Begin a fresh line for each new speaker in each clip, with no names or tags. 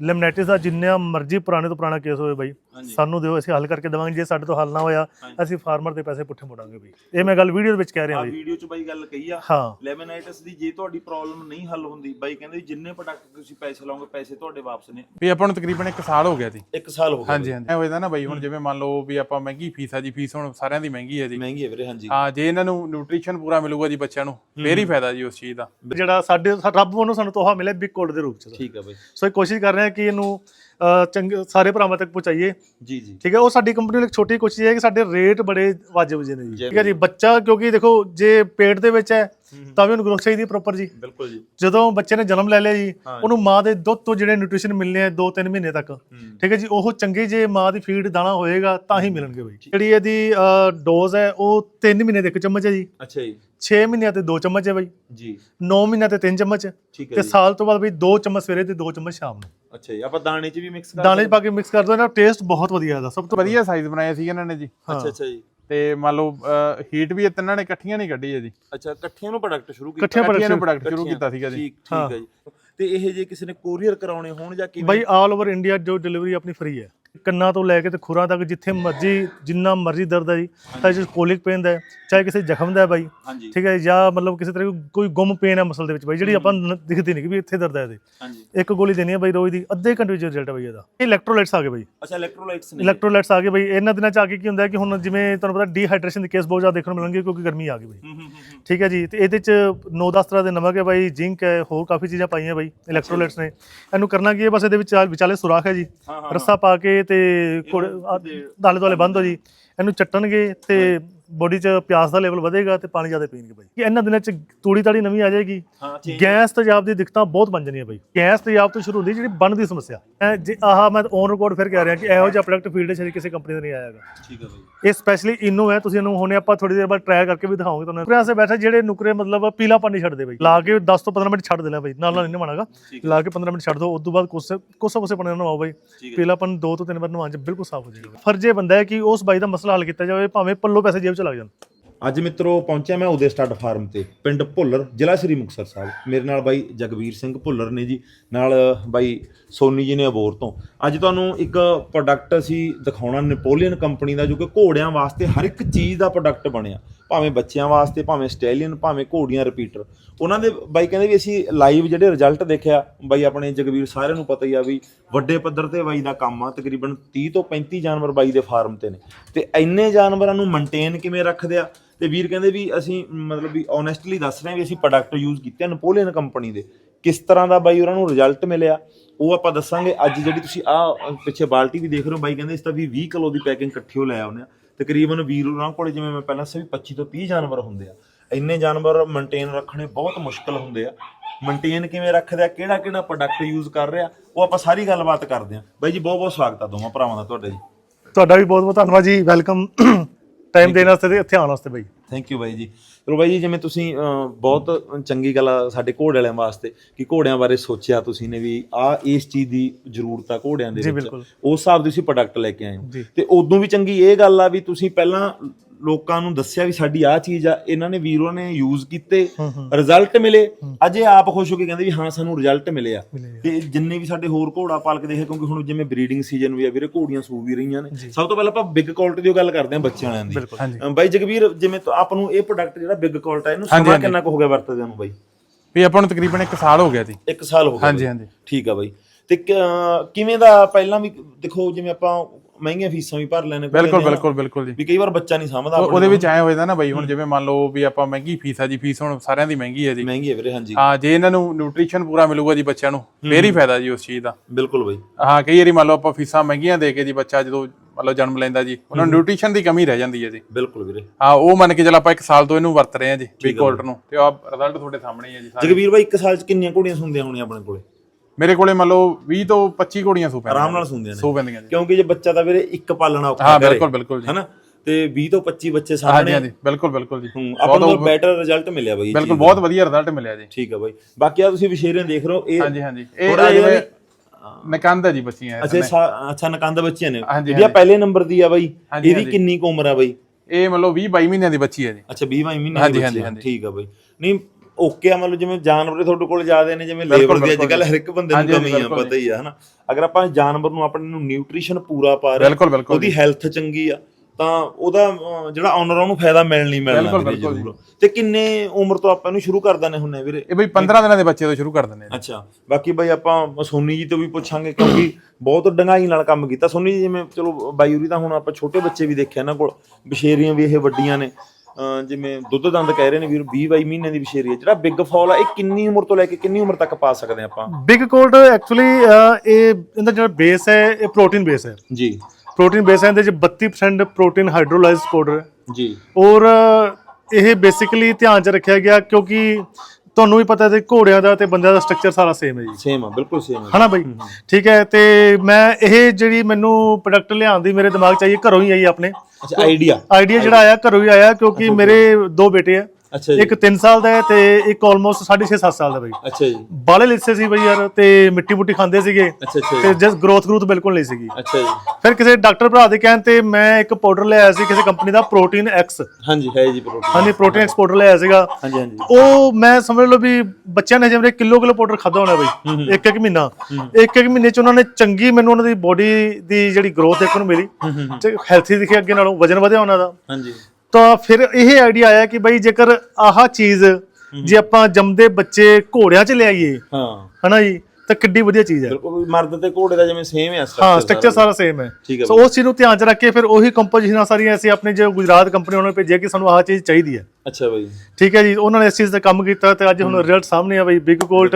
ਲੈਮਨਾਈਟਿਸ ਦਾ ਜਿੰਨਾ ਮਰਜ਼ੀ ਪੁਰਾਣੇ ਤੋਂ ਪੁਰਾਣਾ ਕੇਸ ਹੋਵੇ ਬਾਈ ਸਾਨੂੰ ਦਿਓ ਅਸੀਂ ਹੱਲ ਕਰਕੇ ਦੇਵਾਂਗੇ ਜੇ ਸਾਡੇ ਤੋਂ ਹੱਲ ਨਾ ਹੋਇਆ। ਅਸੀਂ ਫਾਰਮਰ ਦੇ ਪੈਸੇ ਪੁੱਠੇ ਮੋੜਾਂਗੇ ਬਈ। ਇਹ ਮੈਂ ਗੱਲ ਵੀਡੀਓ ਦੇ ਵਿੱਚ ਕਹਿ ਰਿਹਾ
ਆ
ਬਈ।
ਵੀਡੀਓ ਚ ਬਾਈ ਗੱਲ ਕਹੀ ਆ
ਹਾਂ।
ਲੈਮਨਾਈਟਸ ਦੀ ਜੇ ਤੁਹਾਡੀ ਪ੍ਰੋਬਲਮ ਨਹੀਂ ਹੱਲ ਹੁੰਦੀ ਬਾਈ ਕਹਿੰਦੇ ਜਿੰਨੇ ਪ੍ਰੋਡਕਟ ਤੁਸੀਂ ਪੈਸੇ ਲਾਓਗੇ ਪੈਸੇ ਤੁਹਾਡੇ ਵਾਪਸ ਨੇ।
ਵੀ ਆਪਾਂ ਨੂੰ ਤਕਰੀਬਨ 1 ਸਾਲ ਹੋ ਗਿਆ ਜੀ।
1 ਸਾਲ ਹੋ ਗਿਆ
ਹਾਂਜੀ ਹਾਂਜੀ। ਐ ਹੋਇਆ ਨਾ ਬਾਈ ਹੁਣ ਜਿਵੇਂ ਮੰਨ ਲਓ ਵੀ ਆਪਾਂ ਮਹਿੰਗੀ ਫੀਸ ਆ ਜੀ ਫੀਸ ਹੁਣ ਸਾਰਿਆਂ ਦੀ ਮਹਿੰਗੀ ਹੈ ਜੀ।
ਮਹਿੰਗੀ ਹੈ ਵੀਰੇ ਹਾਂਜੀ।
ਹਾਂ ਜੇ ਇਹਨਾਂ ਨੂੰ ਨਿਊਟ੍ਰੀਸ਼ਨ ਪੂਰਾ ਮਿਲੂਗਾ ਜੀ ਬੱਚਿਆਂ ਨੂੰ ਫੇਰ ਹੀ ਫਾਇਦਾ ਜੀ ਉਸ ਚੀਜ਼ ਦਾ।
ਜਿਹੜਾ ਸਾਡੇ ਰੱਬ ਵੱਲੋਂ ਸਾਨੂੰ ਤੋਹਫਾ ਮਿਲਿਆ ਬਿਗ ਕੋਡ ਦੇ ਰੂਪ ਚ।
ਠੀਕ ਹੈ ਬਾਈ।
ਸੋ ਇਹ ਕੋਸ਼ਿਸ਼ ਕਰ ਰਹੇ ਕਿ ਇਹਨੂੰ ਚੰਗੇ ਸਾਰੇ ਭਰਾਵਾਂ ਤੱਕ ਪਹੁੰਚਾਈਏ।
ਜੀ ਜੀ।
ਠੀਕ ਹੈ ਉਹ ਸਾਡੀ ਕੰਪਨੀ ਲਈ ਇੱਕ ਛੋਟੀ ਕੋਸ਼ਿਸ਼ ਹੈ ਕਿ ਸਾਡੇ ਰੇਟ ਬੜੇ ਵਾਜਬ ਜਿਹੇ ਨੇ ਜੀ।
ਜੀ।
ਠੀਕ ਹੈ ਜੀ ਬੱਚਾ ਕਿਉਂਕਿ ਦੇਖੋ ਜੇ ਪੇਟ ਦੇ ਵਿੱਚ ਹੈ ਤਾਂ ਵੀ ਉਹਨੂੰ ਗਰੋਥ ਚਾਹੀਦੀ ਪ੍ਰੋਪਰ ਜੀ।
ਬਿਲਕੁਲ ਜੀ।
ਜਦੋਂ ਬੱਚੇ ਨੇ ਜਨਮ ਲੈ ਲਿਆ ਜੀ। ਉਹਨੂੰ ਮਾਂ ਦੇ ਦੁੱਧ ਤੋਂ ਜਿਹੜੇ ਨਿਊਟ੍ਰੀਸ਼ਨ ਮਿਲਨੇ ਆ 2-3 ਮਹੀਨੇ ਤੱਕ। ਠੀਕ ਹੈ ਜੀ ਉਹ ਚੰਗੀ ਜੇ ਮਾਂ ਦੀ ਫੀਡ ਦਾਣਾ ਹੋਏਗਾ ਤਾਂ ਹੀ ਮਿਲਣਗੇ ਬਈ। ਜਿਹੜੀ ਇਹਦੀ ਡੋਜ਼ ਹੈ ਉਹ 3 ਮਹੀਨੇ ਦੇ ਇੱਕ ਚਮਚ ਹੈ ਜੀ।
ਅੱਛਾ ਜੀ।
6 ਮਹੀਨਿਆਂ ਤੇ 2 ਚਮਚ ਹੈ ਬਈ।
ਜੀ।
9 ਮਹੀਨਿਆਂ ਤੇ 3 ਚਮਚ। ਤੇ
ਜੀ।
ਸਾਲ ਤੋਂ ਬਾਅਦ ਬਈ 2 ਚਮਚ ਸਵੇਰੇ ਤੇ 2 ਚਮਚ ਸ਼ਾਮ ਨੂੰ।
ਅੱਛਾ ਜੀ ਆਪਾਂ ਦਾਣੇ ਚ ਵੀ ਮਿਕਸ ਕਰ
ਦਾਣੇ 'ਚ ਪਾ ਕੇ ਮਿਕਸ ਕਰ ਦੋ ਟੇਸਟ ਬਹੁਤ ਵਧੀਆ ਇਹਦਾ ਸਭ ਤੋਂ
ਵਧੀਆ ਸਾਈਜ਼ ਬਣਾਇਆ ਸੀ ਇਹਨਾਂ ਨੇ ਜੀ।
ਅੱਛਾ ਅੱਛਾ ਜੀ।
ਤੇ ਮੰਨ ਲਓ ਹੀਟ ਵੀ ਇਹ ਤਿੰਨਾਂ ਨੇ ਇਕੱਠੀਆਂ ਨਹੀਂ ਕੱਢੀ ਹੈ ਜੀ
ਅੱਛਾ ਇਕੱਠਿਆਂ ਨੂੰ ਪ੍ਰੋਡਕਟ ਸ਼ੁਰੂ ਕੀਤਾ?
ਇਕੱਠਿਆਂ
ਨੂੰ ਪ੍ਰੋਡਕਟ ਸ਼ੁਰੂ ਕੀਤਾ ਸੀਗਾ ਜੀ।
ਠੀਕ ਠੀਕ ਹੈ। ਜੀ। ਤੇ ਇਹ ਜੇ ਕਿਸੇ ਨੇ ਕੋਰੀਅਰ ਕਰਾਉਣੇ ਹੋਣ ਜਾਂ ਕਿਵੇਂ?
ਬਈ ਆਲ ਓਵਰ ਇੰਡੀਆ ਜੋ ਡਿਲੀਵਰੀ ਆਪਣੀ ਫ੍ਰੀ ਹੈ। ਕੰਨਾਂ ਤੋਂ ਲੈ ਕੇ ਤੇ ਖੁਰਾਂ ਤੱਕ ਜਿੱਥੇ ਮਰਜ਼ੀ ਜਿੰਨਾ ਮਰਜ਼ੀ ਦਰਦ ਹੈ ਜੀ ਚਾਹੇ ਜੇ ਕੋਲਿਕ ਪੇਨ ਦਾ ਹੈ, ਚਾਹੇ ਕਿਸੇ ਜ਼ਖਮ ਦਾ ਹੈ ਬਾਈ
ਹਾਂਜੀ।
ਠੀਕ ਹੈ ਜਾਂ ਮਤਲਬ ਕਿਸੇ ਤਰ੍ਹਾਂ ਦੀ ਕੋਈ ਗੁੰਮ ਪੇਨ ਹੈ ਮਸਲ ਦੇ ਵਿੱਚ ਬਾਈ ਜਿਹੜੀ ਆਪਾਂ ਨੂੰ ਨ- ਦਿਖਦੀ ਨਹੀਂ ਕਿ ਵੀ ਇੱਥੇ ਦਰਦ ਹੈ ਇਹਦੇ।
ਹਾਂਜੀ।
ਇੱਕ ਗੋਲੀ ਦੇਣੀ ਹੈ ਬਾਈ ਰੋਜ਼ ਦੀ ਅੱਧੇ ਘੰਟੇ ਵਿੱਚ ਰਿਜ਼ਲਟ ਬਾਈ ਇਹਦਾ। ਇਹ ਇਲੈਕਟ੍ਰੋਲਾਈਟਸ ਆ ਗਏ ਬਾਈ।
ਅੱਛਾ ਇਲੈਕਟ੍ਰੋਲਾਈਟਸ ਨੇ।
ਇਲੈਕਟ੍ਰੋਲਾਈਟਸ ਆ ਗਏ ਬਾਈ ਇਹਨਾਂ ਦਿਨਾਂ ਚ ਆ ਕੇ ਕੀ ਹੁੰਦਾ ਹੈ ਕਿ ਹੁਣ ਜਿਵੇਂ ਤੁਹਾਨੂੰ ਪਤਾ ਡੀਹਾਈਡਰੇਸ਼ਨ ਦੇ ਕੇਸ ਬਹੁਤ ਜ਼ਿਆਦਾ ਦੇਖਣ ਨੂੰ ਮਿਲਣਗੇ ਕਿਉਂਕਿ ਗਰਮੀ ਆ ਗਈ ਬਾਈ।
ਹੂੰ ਹੂੰ ਹੂੰ
ਠੀਕ ਹੈ ਜੀ ਤੇ ਇਹਦੇ ਚ 9-10 ਤਰ੍ਹਾਂ ਦੇ ਨਮਕ ਹੈ ਬਾਈ ਜ਼ਿੰਕ ਹੈ ਹੋਰ ਕਾਫੀ ਚੀਜ਼ਾਂ ਪਾਈਆਂ ਬਾਈ ਇਲੈਕਟ੍ਰੋਲਾਈਟਸ ਨੇ। ਇਹਨੂੰ ਕਰਨਾ ਕੀ ਹੈ ਬਸ ਇਹਦੇ ਵਿੱਚ ਵਿਚਾਲੇ ਸੁਰਾਖ ਹੈ ਜੀ।
ਹਾਂ, ਹਾਂ,
ਰੱਸਾ ਪਾ ਕੇ ਤੇ ਦਾਲੇ ਦੁਆਲੇ ਬੰਦ ਹੋ ਜੀ। ਇਹਨੂੰ ਚੱਟਣਗੇ ਤੇ ਬੋਡੀ 'ਚ ਪਿਆਸ ਦਾ ਲੈਵਲ ਵਧੇਗਾ ਤੇ ਪਾਣੀ ਜ਼ਿਆਦਾ ਪੀਣਗੇ ਬਾਈ। ਕਿ ਇਹਨਾਂ ਦਿਨਾਂ 'ਚ ਤੂੜੀ ਤਾੜੀ ਨਵੀਂ ਆ ਜਾਏਗੀ। ਗੈਸ ਤੇਜ਼ਾਬ ਦੀ ਦਿੱਕਤਾਂ ਬਹੁਤ ਬਣ ਜਾਂਦੀਆਂ ਬਾਈ। ਗੈਸ ਤੇਜ਼ਾਬ ਤੋਂ ਸ਼ੁਰੂ ਹੁੰਦੀ ਜਿਹੜੀ ਬਣਨ ਦੀ ਸਮੱਸਿਆ ਜੇ ਆਹ ਮੈਂ ਔਨ ਰਿਕਾਰਡ ਫਿਰ ਕਹਿ ਰਿਹਾ ਕਿ ਇਹੋ ਜਿਹਾ ਪ੍ਰੋਡਕਟ ਫੀਲਡ 'ਚ ਕਿਸੇ ਕੰਪਨੀ ਦਾ ਨਹੀਂ ਆਇਆ ਹੈਗਾ।
ਠੀਕ ਹੈ ਬਾਈ।
ਇਹ ਸਪੈਸ਼ਲੀ ਇਨੋ ਹੈ ਤੁਸੀਂ ਇਹਨੂੰ ਹੁਣੇ ਆਪਾਂ ਥੋੜੀ ਦੇਰ ਬਾਅਦ ਟਰਾਈ ਕਰਕੇ ਵੀ ਦਿਖਾਵਾਂਗੇ ਤੁਹਾਨੂੰ। ਨੁਕਰਿਆਂ ਸੇ ਬੈਠਾ ਜਿਹੜੇ ਨੁਕਰੇ ਮਤਲਬ ਪੀਲਾ ਪਾਣੀ ਛੱਡਦੇ ਬਈ। ਲਾ ਕੇ 10 ਤੋਂ 15 ਮਿੰਟ ਛੱਡ ਦੇਣਾ ਬਈ। ਨਾਲ ਨਾਲ ਨਹੀਂ
ਠੀਕ
ਲਾ ਕੇ 15 ਮਿੰਟ ਛੱਡ ਦਿਓ ਉਸ ਤੋਂ ਬਾਅਦ ਕੋਸੇ ਕੋਸਾ ਕੋਸੇ ਪਾਣੀ ਨਵਾਓ ਬਈ।
ਹੈ।
ਪੀਲਾਪਨ ਦੋ ਤੋਂ ਤਿੰਨ ਵਾਰ ਨਵਾਉਣ ਚ ਬਿਲਕੁਲ ਸਾਫ਼ ਹੋ ਜਾਏਗਾ। ਫਰਜ਼ੇ ਬੰਦਾ ਹੈ ਕਿ ਉਸ ਬਾਈ ਦਾ ਮਸਲਾ ਹੱਲ ਕੀਤਾ ਜਾਵੇ ਭਾਵੇਂ ਪੱਲੋ ਪੈਸੇ ਜੇਬ ਚ ਲੱਗ ਜਾਣ
ਅੱਜ ਮਿੱਤਰੋ ਪਹੁੰਚਿਆ ਮੈਂ ਉਦੇ ਸਟੱਡ ਫਾਰਮ ਤੇ, ਪਿੰਡ ਭੁੱਲਰ, ਜ਼ਿਲ੍ਹਾ ਸ੍ਰੀ ਮੁਕਤਸਰ ਸਾਹਿਬ। ਮੇਰੇ ਨਾਲ ਬਾਈ ਜਗਵੀਰ ਸਿੰਘ ਭੁੱਲਰ ਨੇ ਜੀ, ਨਾਲ ਬਾਈ ਸੋਨੀ ਜੀ ਨੇ ਅਬੋਰ ਤੋਂ। ਅੱਜ ਤੁਹਾਨੂੰ ਇੱਕ ਪ੍ਰੋਡਕਟ ਅਸੀਂ ਦਿਖਾਉਣਾ ਨੈਪੋਲੀਅਨ ਕੰਪਨੀ ਦਾ, ਜੋ ਕਿ ਘੋੜਿਆਂ ਵਾਸਤੇ ਹਰ ਇੱਕ ਚੀਜ਼ ਦਾ ਪ੍ਰੋਡਕਟ ਬਣਿਆ। ਭਾਵੇਂ ਬੱਚਿਆਂ ਵਾਸਤੇ, ਭਾਵੇਂ ਸਟੈਲੀਅਨ ਭਾਵੇਂ ਘੋੜੀਆਂ ਰਿਪੀਟਰ ਉਹਨਾਂ ਦੇ ਬਾਈ ਕਹਿੰਦੇ ਵੀ ਅਸੀਂ ਲਾਈਵ ਜਿਹੜੇ ਰਿਜ਼ਲਟ ਦੇਖਿਆ, ਬਾਈ ਆਪਣੇ ਜਗਵੀਰ ਸਾਰਿਆਂ ਨੂੰ ਪਤਾ ਹੀ ਆ ਵੀ ਵੱਡੇ ਪੱਧਰ ਤੇ ਬਾਈ ਦਾ ਕੰਮ ਆ, ਤਕਰੀਬਨ 30 ਤੋਂ 35 ਜਾਨਵਰ ਬਾਈ ਦੇ ਫਾਰਮ ਤੇ ਨੇ। ਤੇ ਇੰਨੇ ਜਾਨਵਰਾਂ ਨੂੰ ਮੇਨਟੇਨ ਕਿਵੇਂ ਰੱਖਦੇ ਆ? ਤੇ ਵੀਰ ਕਹਿੰਦੇ ਵੀ ਅਸੀਂ, ਮਤਲਬ ਵੀ ਓਨੈਸਟਲੀ ਦੱਸ ਰਹੇ ਹਾਂ ਵੀ ਅਸੀਂ ਪ੍ਰੋਡਕਟ ਯੂਜ਼ ਕੀਤੇ ਆ ਨੈਪੋਲੀਅਨ ਕੰਪਨੀ ਦੇ। ਕਿਸ ਤਰ੍ਹਾਂ ਦਾ ਬਾਈ ਉਹਨਾਂ ਨੂੰ ਰਿਜ਼ਲਟ ਮਿਲਿਆ? ਉਹ ਆਪਾਂ ਦੱਸਾਂਗੇ। ਅੱਜ ਜਿਹੜੀ ਤੁਸੀਂ ਆ ਪਿੱਛੇ ਬਾਲਟੀ ਵੀ ਦੇਖ ਰਹੇ ਹੋ, ਬਾਈ ਕਹਿੰਦੇ ਇਸ ਤਾਂ ਵੀ 20 ਕਿਲੋ ਦੀ ਪੈਕਿੰਗ ਇਕੱਠੀ ਹੋ ਲੈ ਆਉਨੇ ਆ। ਤਕਰੀਬਨ ਵੀਰ ਉਹਨਾਂ ਕੋਲੇ ਜਿਵੇਂ ਮੈਂ ਪਹਿਲਾਂ ਸੀ ਵੀ 25 ਤੋਂ 30 ਜਾਨਵਰ ਹੁੰਦੇ ਆ। ਇੰਨੇ ਜਾਨਵਰ ਮੇਨਟੇਨ ਰੱਖਣੇ ਬਹੁਤ ਮੁਸ਼ਕਲ ਹੁੰਦੇ ਆ। ਮੇਨਟੇਨ ਕਿਵੇਂ ਰੱਖਦੇ ਆ? ਕਿਹੜਾ ਕਿਹੜਾ ਪ੍ਰੋਡਕਟ ਯੂਜ਼ ਕਰ ਰਿਹਾ ਉਹ ਆਪਾਂ ਸਾਰੀ ਗੱਲਬਾਤ ਕਰਦੇ ਆ। ਬਾਈ ਜੀ ਬਹੁਤ ਬਹੁਤ ਸਵਾਗਤ ਆ ਦੋਵਾਂ ਭਰਾਵਾਂ ਦਾ ਤੁਹਾਡਾ ਜੀ।
ਤੁਹਾਡਾ ਵੀ ਬਹੁਤ ਬਹੁਤ ਧੰਨਵਾਦ ਜੀ। ਵੈਲਕਮ ਟਾਈਮ ਦੇਣ ਵਾਸਤੇ ਤੇ ਇੱਥੇ ਆਉਣ ਵਾਸਤੇ ਬਾਈ।
ਥੈਂਕ ਯੂ ਬਾਈ ਜੀ। ਚਲੋ ਬਾਈ ਜੀ ਜਿਵੇਂ ਤੁਸੀਂ ਬਹੁਤ ਚੰਗੀ ਗੱਲ ਸਾਡੇ ਘੋੜੇ ਵਾਲਿਆਂ ਵਾਸਤੇ ਕਿ ਘੋੜਿਆਂ ਬਾਰੇ ਸੋਚਿਆ ਤੁਸੀਂ ਨੇ ਵੀ ਆ ਇਸ ਚੀਜ਼ ਦੀ ਜ਼ਰੂਰਤ ਆ ਘੋੜਿਆਂ ਦੇ ਵਿੱਚ। ਉਸ ਹਿਸਾਬ ਦੇ ਤੁਸੀਂ ਪ੍ਰੋਡਕਟ ਲੈ ਕੇ ਆਏ ਹੋ। ਤੇ ਉਦੋਂ ਵੀ ਚੰਗੀ ਇਹ ਗੱਲ ਆ ਵੀ ਤੁਸੀਂ ਪਹਿਲਾਂ ਲੋਕਾਂ ਨੂੰ ਦੱਸਿਆ ਵੀ ਸਾਡੀ ਆ ਚੀਜ਼ ਆ ਇਹਨਾਂ ਨੇ ਵੀਰੋ ਨੇ ਯੂਜ਼ ਕੀਤੇ ਰਿਜ਼ਲਟ ਮਿਲੇ। ਅਜੇ ਆਪ ਖੁਸ਼ ਹੋ ਕੇ ਕਹਿੰਦੇ ਵੀ ਹਾਂ ਸਾਨੂੰ ਰਿਜ਼ਲਟ
ਮਿਲੇ।
ਤੇ ਜਿੰਨੇ ਵੀ ਸਾਡੇ ਹੋਰ ਘੋੜਾ ਪਾਲਕ ਦੇਖੇ ਕਿਉਂਕਿ ਹੁਣ ਜਿਵੇਂ ਬਰੀਡਿੰਗ ਸੀਜ਼ਨ ਵੀ ਆ ਵੀਰੇ ਘੋੜੀਆਂ ਸੂ ਵੀ ਰਹੀਆਂ ਨੇ। ਸਭ ਤੋਂ ਪਹਿਲਾਂ ਆਪਾਂ ਬਿਗ ਕੁਆਲਿਟੀ ਦੀ ਗੱਲ ਕਰਦੇ ਹਾਂ ਬੱਚਿਆਂ ਵਾਲਿਆਂ ਦੀ। ਬਾਈ ਜਗਵੀਰ ਜਿਵੇਂ ਤਾਂ ਆਪ ਨੂੰ ਇਹ ਪ੍ਰੋਡਕਟ ਜਿਹੜਾ ਬਿਗ ਕਾਲਟ ਹੈ ਇਹਨੂੰ ਸਮਾਂ ਕਿੰਨਾ ਕੁ ਹੋ ਗਿਆ ਵਰਤਦਿਆਂ ਨੂੰ ਬਾਈ?
ਵੀ ਆਪਾਂ ਨੂੰ ਤਕਰੀਬਨ 1 ਸਾਲ ਹੋ ਗਿਆ ਜੀ।
1 ਸਾਲ ਹੋ ਗਿਆ
ਹਾਂਜੀ। ਹਾਂਜੀ।
ਠੀਕ ਆ ਬਾਈ। ਤੇ ਕਿਵੇਂ ਦਾ ਪਹਿਲਾਂ ਵੀ ਦੇਖੋ ਜਿਵੇਂ ਆਪਾਂ ਮਹਿੰਗੀਆਂ ਫੀਸਾਂ ਵੀ ਭਰ ਲੈਣੇ ਕੋਈ
ਬਿਲਕੁਲ ਬਿਲਕੁਲ ਬਿਲਕੁਲ ਜੀ।
ਵੀ ਕਈ ਵਾਰ ਬੱਚਾ ਨਹੀਂ ਸਮਝਦਾ
ਉਹ-
ਆਪਣੇ
ਉਹਦੇ ਵਿੱਚ ਐ ਹੋਇਆ ਨਾ ਬਾਈ ਹੁਣ ਜਿਵੇਂ ਮੰਨ ਲਓ ਵੀ ਆਪਾਂ ਮਹਿੰਗੀ ਫੀਸ ਆ ਜੀ ਫੀਸ ਹੁਣ ਸਾਰਿਆਂ ਦੀ ਮਹਿੰਗੀ ਹੈ ਜੀ।
ਮਹਿੰਗੀ ਹੈ ਵੀਰੇ ਹਾਂਜੀ।
ਹਾਂ ਜੇ ਇਹਨਾਂ ਨੂੰ ਨਿਊਟ੍ਰੀਸ਼ਨ ਪੂਰਾ ਮਿਲੂਗਾ ਜੀ ਬੱਚਿਆਂ ਨੂੰ ਫੇਰ ਹੀ ਫਾਇਦਾ ਜੀ ਉਸ ਚੀਜ਼ ਦਾ।
ਬਿਲਕੁਲ ਬਾਈ।
ਹਾਂ ਕਈ ਵਾਰੀ ਮੰਨ ਲਓ ਆਪਾਂ ਫੀਸਾਂ ਮਹਿੰਗੀਆਂ ਦੇ ਕੇ ਜੀ ਬੱਚਾ ਜਦੋਂ ਮੰਨ ਲਓ ਜਨਮ ਲੈਂਦਾ ਜੀ ਉਹਨਾਂ ਨੂੰ ਨਿਊਟ੍ਰੀਸ਼ਨ ਦੀ ਕਮੀ ਰਹਿ ਜਾਂਦੀ ਹੈ ਜੀ।
ਬਿਲਕੁਲ ਵੀਰੇ।
ਹਾਂ ਉਹ ਮੰਨ ਕੇ ਚੱਲ ਆਪਾਂ 1 ਸਾਲ ਤੋਂ ਇਹਨੂੰ ਵਰਤ ਰਹੇ ਹਾਂ ਜੀ ਬੀ ਕੋਲਟ ਨੂੰ। ਤੇ ਆ ਰਿਜ਼ਲਟ ਤੁਹਾਡੇ ਸਾਹਮਣੇ ਹੀ ਹੈ ਜੀ ਸਾਰੇ।
ਜਗਵੀਰ ਬਾਈ ਇੱਕ ਸਾਲ ਚ ਕਿੰਨੀਆਂ ਘੋੜੀਆਂ ਸੁਣਦੀਆਂ ਹੋਣੀਆਂ ਆਪਣੇ ਕੋਲੇ?
ਮੇਰੇ ਕੋਲੇ ਮੰਨ ਲਓ 20 ਤੋਂ 25 ਘੋੜੀਆਂ ਸੂ ਪੈਂਦੀਆਂ
ਆਰਾਮ ਨਾਲ ਸੁਣਦੀਆਂ ਨੇ।
ਸੂ ਪੈਂਦੀਆਂ ਜੀ
ਕਿਉਂਕਿ ਜੇ ਬੱਚਾ ਤਾਂ ਵੀਰੇ ਇੱਕ ਪਾਲਣਾ ਔਖਾ
ਹਾਂ ਬਿਲਕੁਲ ਬਿਲਕੁਲ ਜੀ।
ਹੈਨਾ? ਤੇ 20 ਤੋਂ 25 ਬੱਚੇ ਸਾਹਮਣੇ
ਹਾਂਜੀ ਬਿਲਕੁਲ ਬਿਲਕੁਲ ਜੀ।
ਹੂੰ ਆਪਾਂ ਨੂੰ ਬੈਟਰ ਰਿਜ਼ਲਟ ਮਿਲਿਆ ਬਾਈ ਇਹ
ਬਿਲਕੁਲ ਬਹੁਤ ਵਧੀਆ ਰਿਜ਼ਲਟ ਮਿਲਿਆ ਜੀ।
ਠੀਕ ਆ ਬਾਈ। ਬਾਕੀ ਆ ਤੁਸੀਂ ਵਿਸ਼ੇਰੇ ਦੇਖ ਰਹੇ ਹੋ ਇਹ
ਹਾਂਜੀ ਹਾਂਜੀ। ਇਹ
ਥੋੜ੍ਹਾ ਜਿਹਾ
ਨਿਕੰਦ ਹੈ ਜੀ ਬੱਚੀਆਂ ਇਹ
ਅੱਛਾ ਅੱਛਾ ਨਕੰਦ ਬੱਚੀਆਂ ਨੇ। ਆ ਪਹਿਲੇ ਨੰਬਰ ਦੀ ਆ ਬਾਈ। ਇਹਦੀ। ਕਿੰਨੀ ਕੁ ਉਮਰ ਆ ਬਾਈ?
ਇਹ ਮੰਨ ਲਓ 20 22 ਮਹੀਨਿਆਂ ਦੀ ਬੱਚੀ ਹੈ ਜੀ।
ਅੱਛਾ 20 22 ਮਹੀਨੇ
ਹਾਂਜੀ,
ਦੀ
ਹਾਂਜੀ,
ਬੱਚੀ। ਠੀਕ ਆ ਬਾਈ। ਨਹੀਂ ਓਕੇ ਆ ਮਤਲਬ ਜਿਵੇਂ ਜਾਨਵਰ ਤੁਹਾਡੇ ਕੋਲ ਜ਼ਿਆਦੇ ਨੇ ਜਿਵੇਂ ਲੇਬਰ ਦੀ ਅੱਜ ਕੱਲ ਹਰ ਇੱਕ ਬੰਦੇ ਨੂੰ ਕਮੀ ਆ ਪਤਾ ਹੀ ਆ ਹਨਾ? ਅਗਰ ਆਪਾਂ ਜਾਨਵਰ ਨੂੰ ਆਪਣੇ ਨੂੰ ਨਿਊਟ੍ਰੀਸ਼ਨ ਪੂਰਾ ਪਾ ਰਹੇ ਉਹਦੀ ਹੈਲਥ ਚੰਗੀ ਆ ਤਾਂ ਉਹਦਾ ਜਿਹੜਾ ਓਨਰ ਉਹਨੂੰ ਫਾਇਦਾ ਮਿਲਣੀ ਹੀ ਮਿਲਣਾ
ਬਿਲਕੁਲ।
ਤੇ ਕਿੰਨੇ ਉਮਰ ਤੋਂ ਆਪਾਂ ਇਹਨੂੰ ਸ਼ੁਰੂ ਕਰ ਦਿੰਦੇ ਹੁੰਨੇ ਵੀਰੇ?
ਇਹ ਬਈ 15 ਦਿਨਾਂ ਦੇ ਬੱਚੇ ਤੋਂ ਸ਼ੁਰੂ ਕਰ ਦਿੰਦੇ ਨੇ
ਅੱਛਾ ਬਾਕੀ ਬਾਈ ਆਪਾਂ ਸੋਨੀ ਜੀ ਤੋਂ ਵੀ ਪੁੱਛਾਂਗੇ ਕਿਉਂਕਿ ਬਹੁਤ ਡੰਗਾਈ ਨਾਲ ਕੰਮ ਕੀਤਾ। ਸੋਨੀ ਜੀ ਜਿਵੇਂ ਚਲੋ ਬਾਈ ਉਰੀ ਤਾਂ ਹੁਣ ਆਪਾਂ ਛੋਟੇ ਬੱਚੇ ਵੀ ਦੇਖਿਆ ਇਹਨਾਂ ਕੋਲ ਬਸ਼ੇਰੀਆਂ ਵੀ ਇਹ ਵੱਡੀਆਂ ਨੇ। ਜਿਵੇਂ ਦੁੱਧ ਦੰਦ ਕਹਿ ਰਹੇ ਨੇ ਵੀਰ 20 22 ਮਹੀਨੇ ਦੀ ਬਸ਼ੇਰੀ ਹੈ। ਜਿਹੜਾ ਬਿੱਗ ਫਾਲ ਆ ਇਹ ਕਿੰਨੀ ਉਮਰ ਤੋਂ ਲੈ ਕੇ ਕਿੰਨੀ ਉਮਰ ਤੱਕ ਪਾ ਸਕਦੇ ਆਪਾਂ?
ਬਿਗ ਕੋਲਡ ਐਕਚੁਅਲੀ ਇਹ ਇਹਦਾ ਜਿਹੜਾ ਬੇਸ ਹੈ ਇਹ ਪ੍ਰੋਟੀਨ ਬੇਸ ਹੈ।
ਜੀ।
ਪ੍ਰੋਟੀਨ ਬੇਸ ਹੈ ਇਹਦੇ ਚ 32% ਪ੍ਰੋਟੀਨ ਹਾਈਡਰੋਲਾਈਜ਼ਡ ਪਾਊਡਰ ਹੈ।
ਜੀ।
ਔਰ ਇਹ ਬੇਸਿਕਲੀ ਧਿਆਨ ਚ ਰੱਖਿਆ ਗਿਆ ਕਿਉਂਕਿ ਤੁਹਾਨੂੰ ਵੀ ਪਤਾ ਹੈ ਘੋੜਿਆਂ ਦਾ ਤੇ ਬੰਦਿਆਂ ਦਾ ਸਟਰਕਚਰ ਸਾਰਾ ਸੇਮ ਹੈ ਜੀ।
ਸੇਮ ਆ ਬਿਲਕੁਲ ਸੇਮ ਆ।
ਹਨਾ ਬਈ? ਠੀਕ ਹੈ ਤੇ ਮੈਂ ਇਹ ਜਿਹੜੀ ਮੈਨੂੰ ਪ੍ਰੋਡਕਟ ਲਿਆਉਣ ਦੀ ਮੇਰੇ ਦਿਮਾਗ ਚ ਆਈ ਹੈ, ਘਰੋਂ ਹੀ ਆਈ ਆਪਣੇ।
ਅੱਛਾ ਆਈਡੀਆ
ਆਈਡੀਆ ਜਿਹੜਾ ਆਇਆ ਘਰੋਂ ਹੀ ਆਇਆ ਕਿਉਂਕਿ ਮੇਰੇ ਦੋ ਬੇਟੇ ਆ।
ਅੱਛਾ ਜੀ।
ਇੱਕ 3 ਸਾਲ ਦਾ ਹੈ ਤੇ ਇੱਕ ਆਲਮੋਸਟ 6.5 7 ਸਾਲ ਦਾ ਬਈ।
ਅੱਛਾ ਜੀ।
ਬਾਲੇ ਲਿੱਸੇ ਸੀ ਬਈ ਯਾਰ ਤੇ ਮਿੱਟੀ ਮੁੱਟੀ ਖਾਂਦੇ ਸੀਗੇ ਤੇ ਜਸ ਗਰੋਥ ਗਰੋਥ ਬਿਲਕੁਲ ਨਹੀਂ ਸੀਗੀ।
ਅੱਛਾ ਜੀ।
ਫਿਰ ਕਿਸੇ ਡਾਕਟਰ ਭਰਾ ਦੇ ਕਹਿਣ ਤੇ ਮੈਂ ਇੱਕ ਪਾਊਡਰ ਲਿਆਇਆ ਸੀ ਕਿਸੇ ਕੰਪਨੀ ਦਾ ਪ੍ਰੋਟੀਨ ਐਕਸ
ਹਾਂਜੀ ਹੈ ਜੀ ਪ੍ਰੋਟੀਨ
ਹਾਂਜੀ ਪ੍ਰੋਟੀਨ ਐਕਸ ਪਾਊਡਰ ਲਿਆਇਆ ਸੀਗਾ।
ਹਾਂਜੀ ਹਾਂਜੀ।
ਉਹ ਮੈਂ ਸਮਝ ਲਓ ਵੀ ਬੱਚਿਆਂ ਨੇ ਜਿਵੇਂ ਕਿਲੋ ਕਿਲੋ ਪਾਊਡਰ ਖਾਦਾ ਹੋਣਾ ਬਈ ਇੱਕ ਇੱਕ ਮਹੀਨਾ। ਇੱਕ ਇੱਕ ਮਹੀਨੇ ਚ ਉਹਨਾਂ ਨੇ ਚੰਗੀ ਮੈਨੂੰ ਉਹਨਾਂ ਦੀ ਬੋਡੀ ਦੀ ਜਿਹੜੀ ਗਰੋਥ ਦੇਖਣ ਨੂੰ ਮਿਲੀ ਤੇ ਹੈਲਥੀ ਦਿਖੇ ਅੱਗੇ ਨਾਲੋਂ ਵਜਨ ਵਧਿਆ ਉਹਨਾਂ ਦਾ।
ਹਾਂਜੀ।
ਤਾਂ ਫਿਰ ਇਹ ਆਈਡੀਆ ਆਇਆ ਕਿ ਬਈ ਜੇਕਰ ਆਹ ਚੀਜ਼ ਜੇ ਆਪਾਂ ਜੰਮਦੇ ਬੱਚੇ ਘੋੜਿਆਂ 'ਚ ਲਿਆਈਏ
ਹਾਂ।
ਹਨਾ ਜੀ ਤਾਂ ਕਿੱਡੀ ਵਧੀਆ ਚੀਜ਼ ਹੈ।
ਬਿਲਕੁਲ ਮਰਦ ਤੇ ਘੋੜੇ ਦਾ ਜਿਵੇਂ ਸੇਮ ਹੈ
ਹਾਂ
structure
ਸਟਰਕਚਰ ਸਾਰਾ ਸੇਮ ਹੈ।
ਹੈ
ਸੋ ਉਸ ਚੀਜ਼ ਨੂੰ ਧਿਆਨ 'ਚ ਰੱਖ ਕੇ ਫਿਰ ਉਹੀ ਕੰਪੋਜੀਸ਼ਨਾਂ ਸਾਰੀਆਂ ਅਸੀਂ ਆਪਣੇ ਜੋ ਗੁਜਰਾਤ ਕੰਪਨੀ ਉਹਨਾਂ ਨੂੰ ਭੇਜਿਆ ਕਿ ਸਾਨੂੰ ਆਹ ਚੀਜ਼ ਚਾਹੀਦੀ ਹੈ।
ਅੱਛਾ ਬਾਈ।
ਠੀਕ ਹੈ ਜੀ ਉਹਨਾਂ ਨੇ ਇਸ ਚੀਜ਼ ਦਾ ਕੰਮ ਕੀਤਾ ਤੇ ਅੱਜ ਹੁਣ ਰਿਜ਼ਲਟ ਸਾਹਮਣੇ ਆ ਬਈ ਬਿਗ ਕੋਲਟ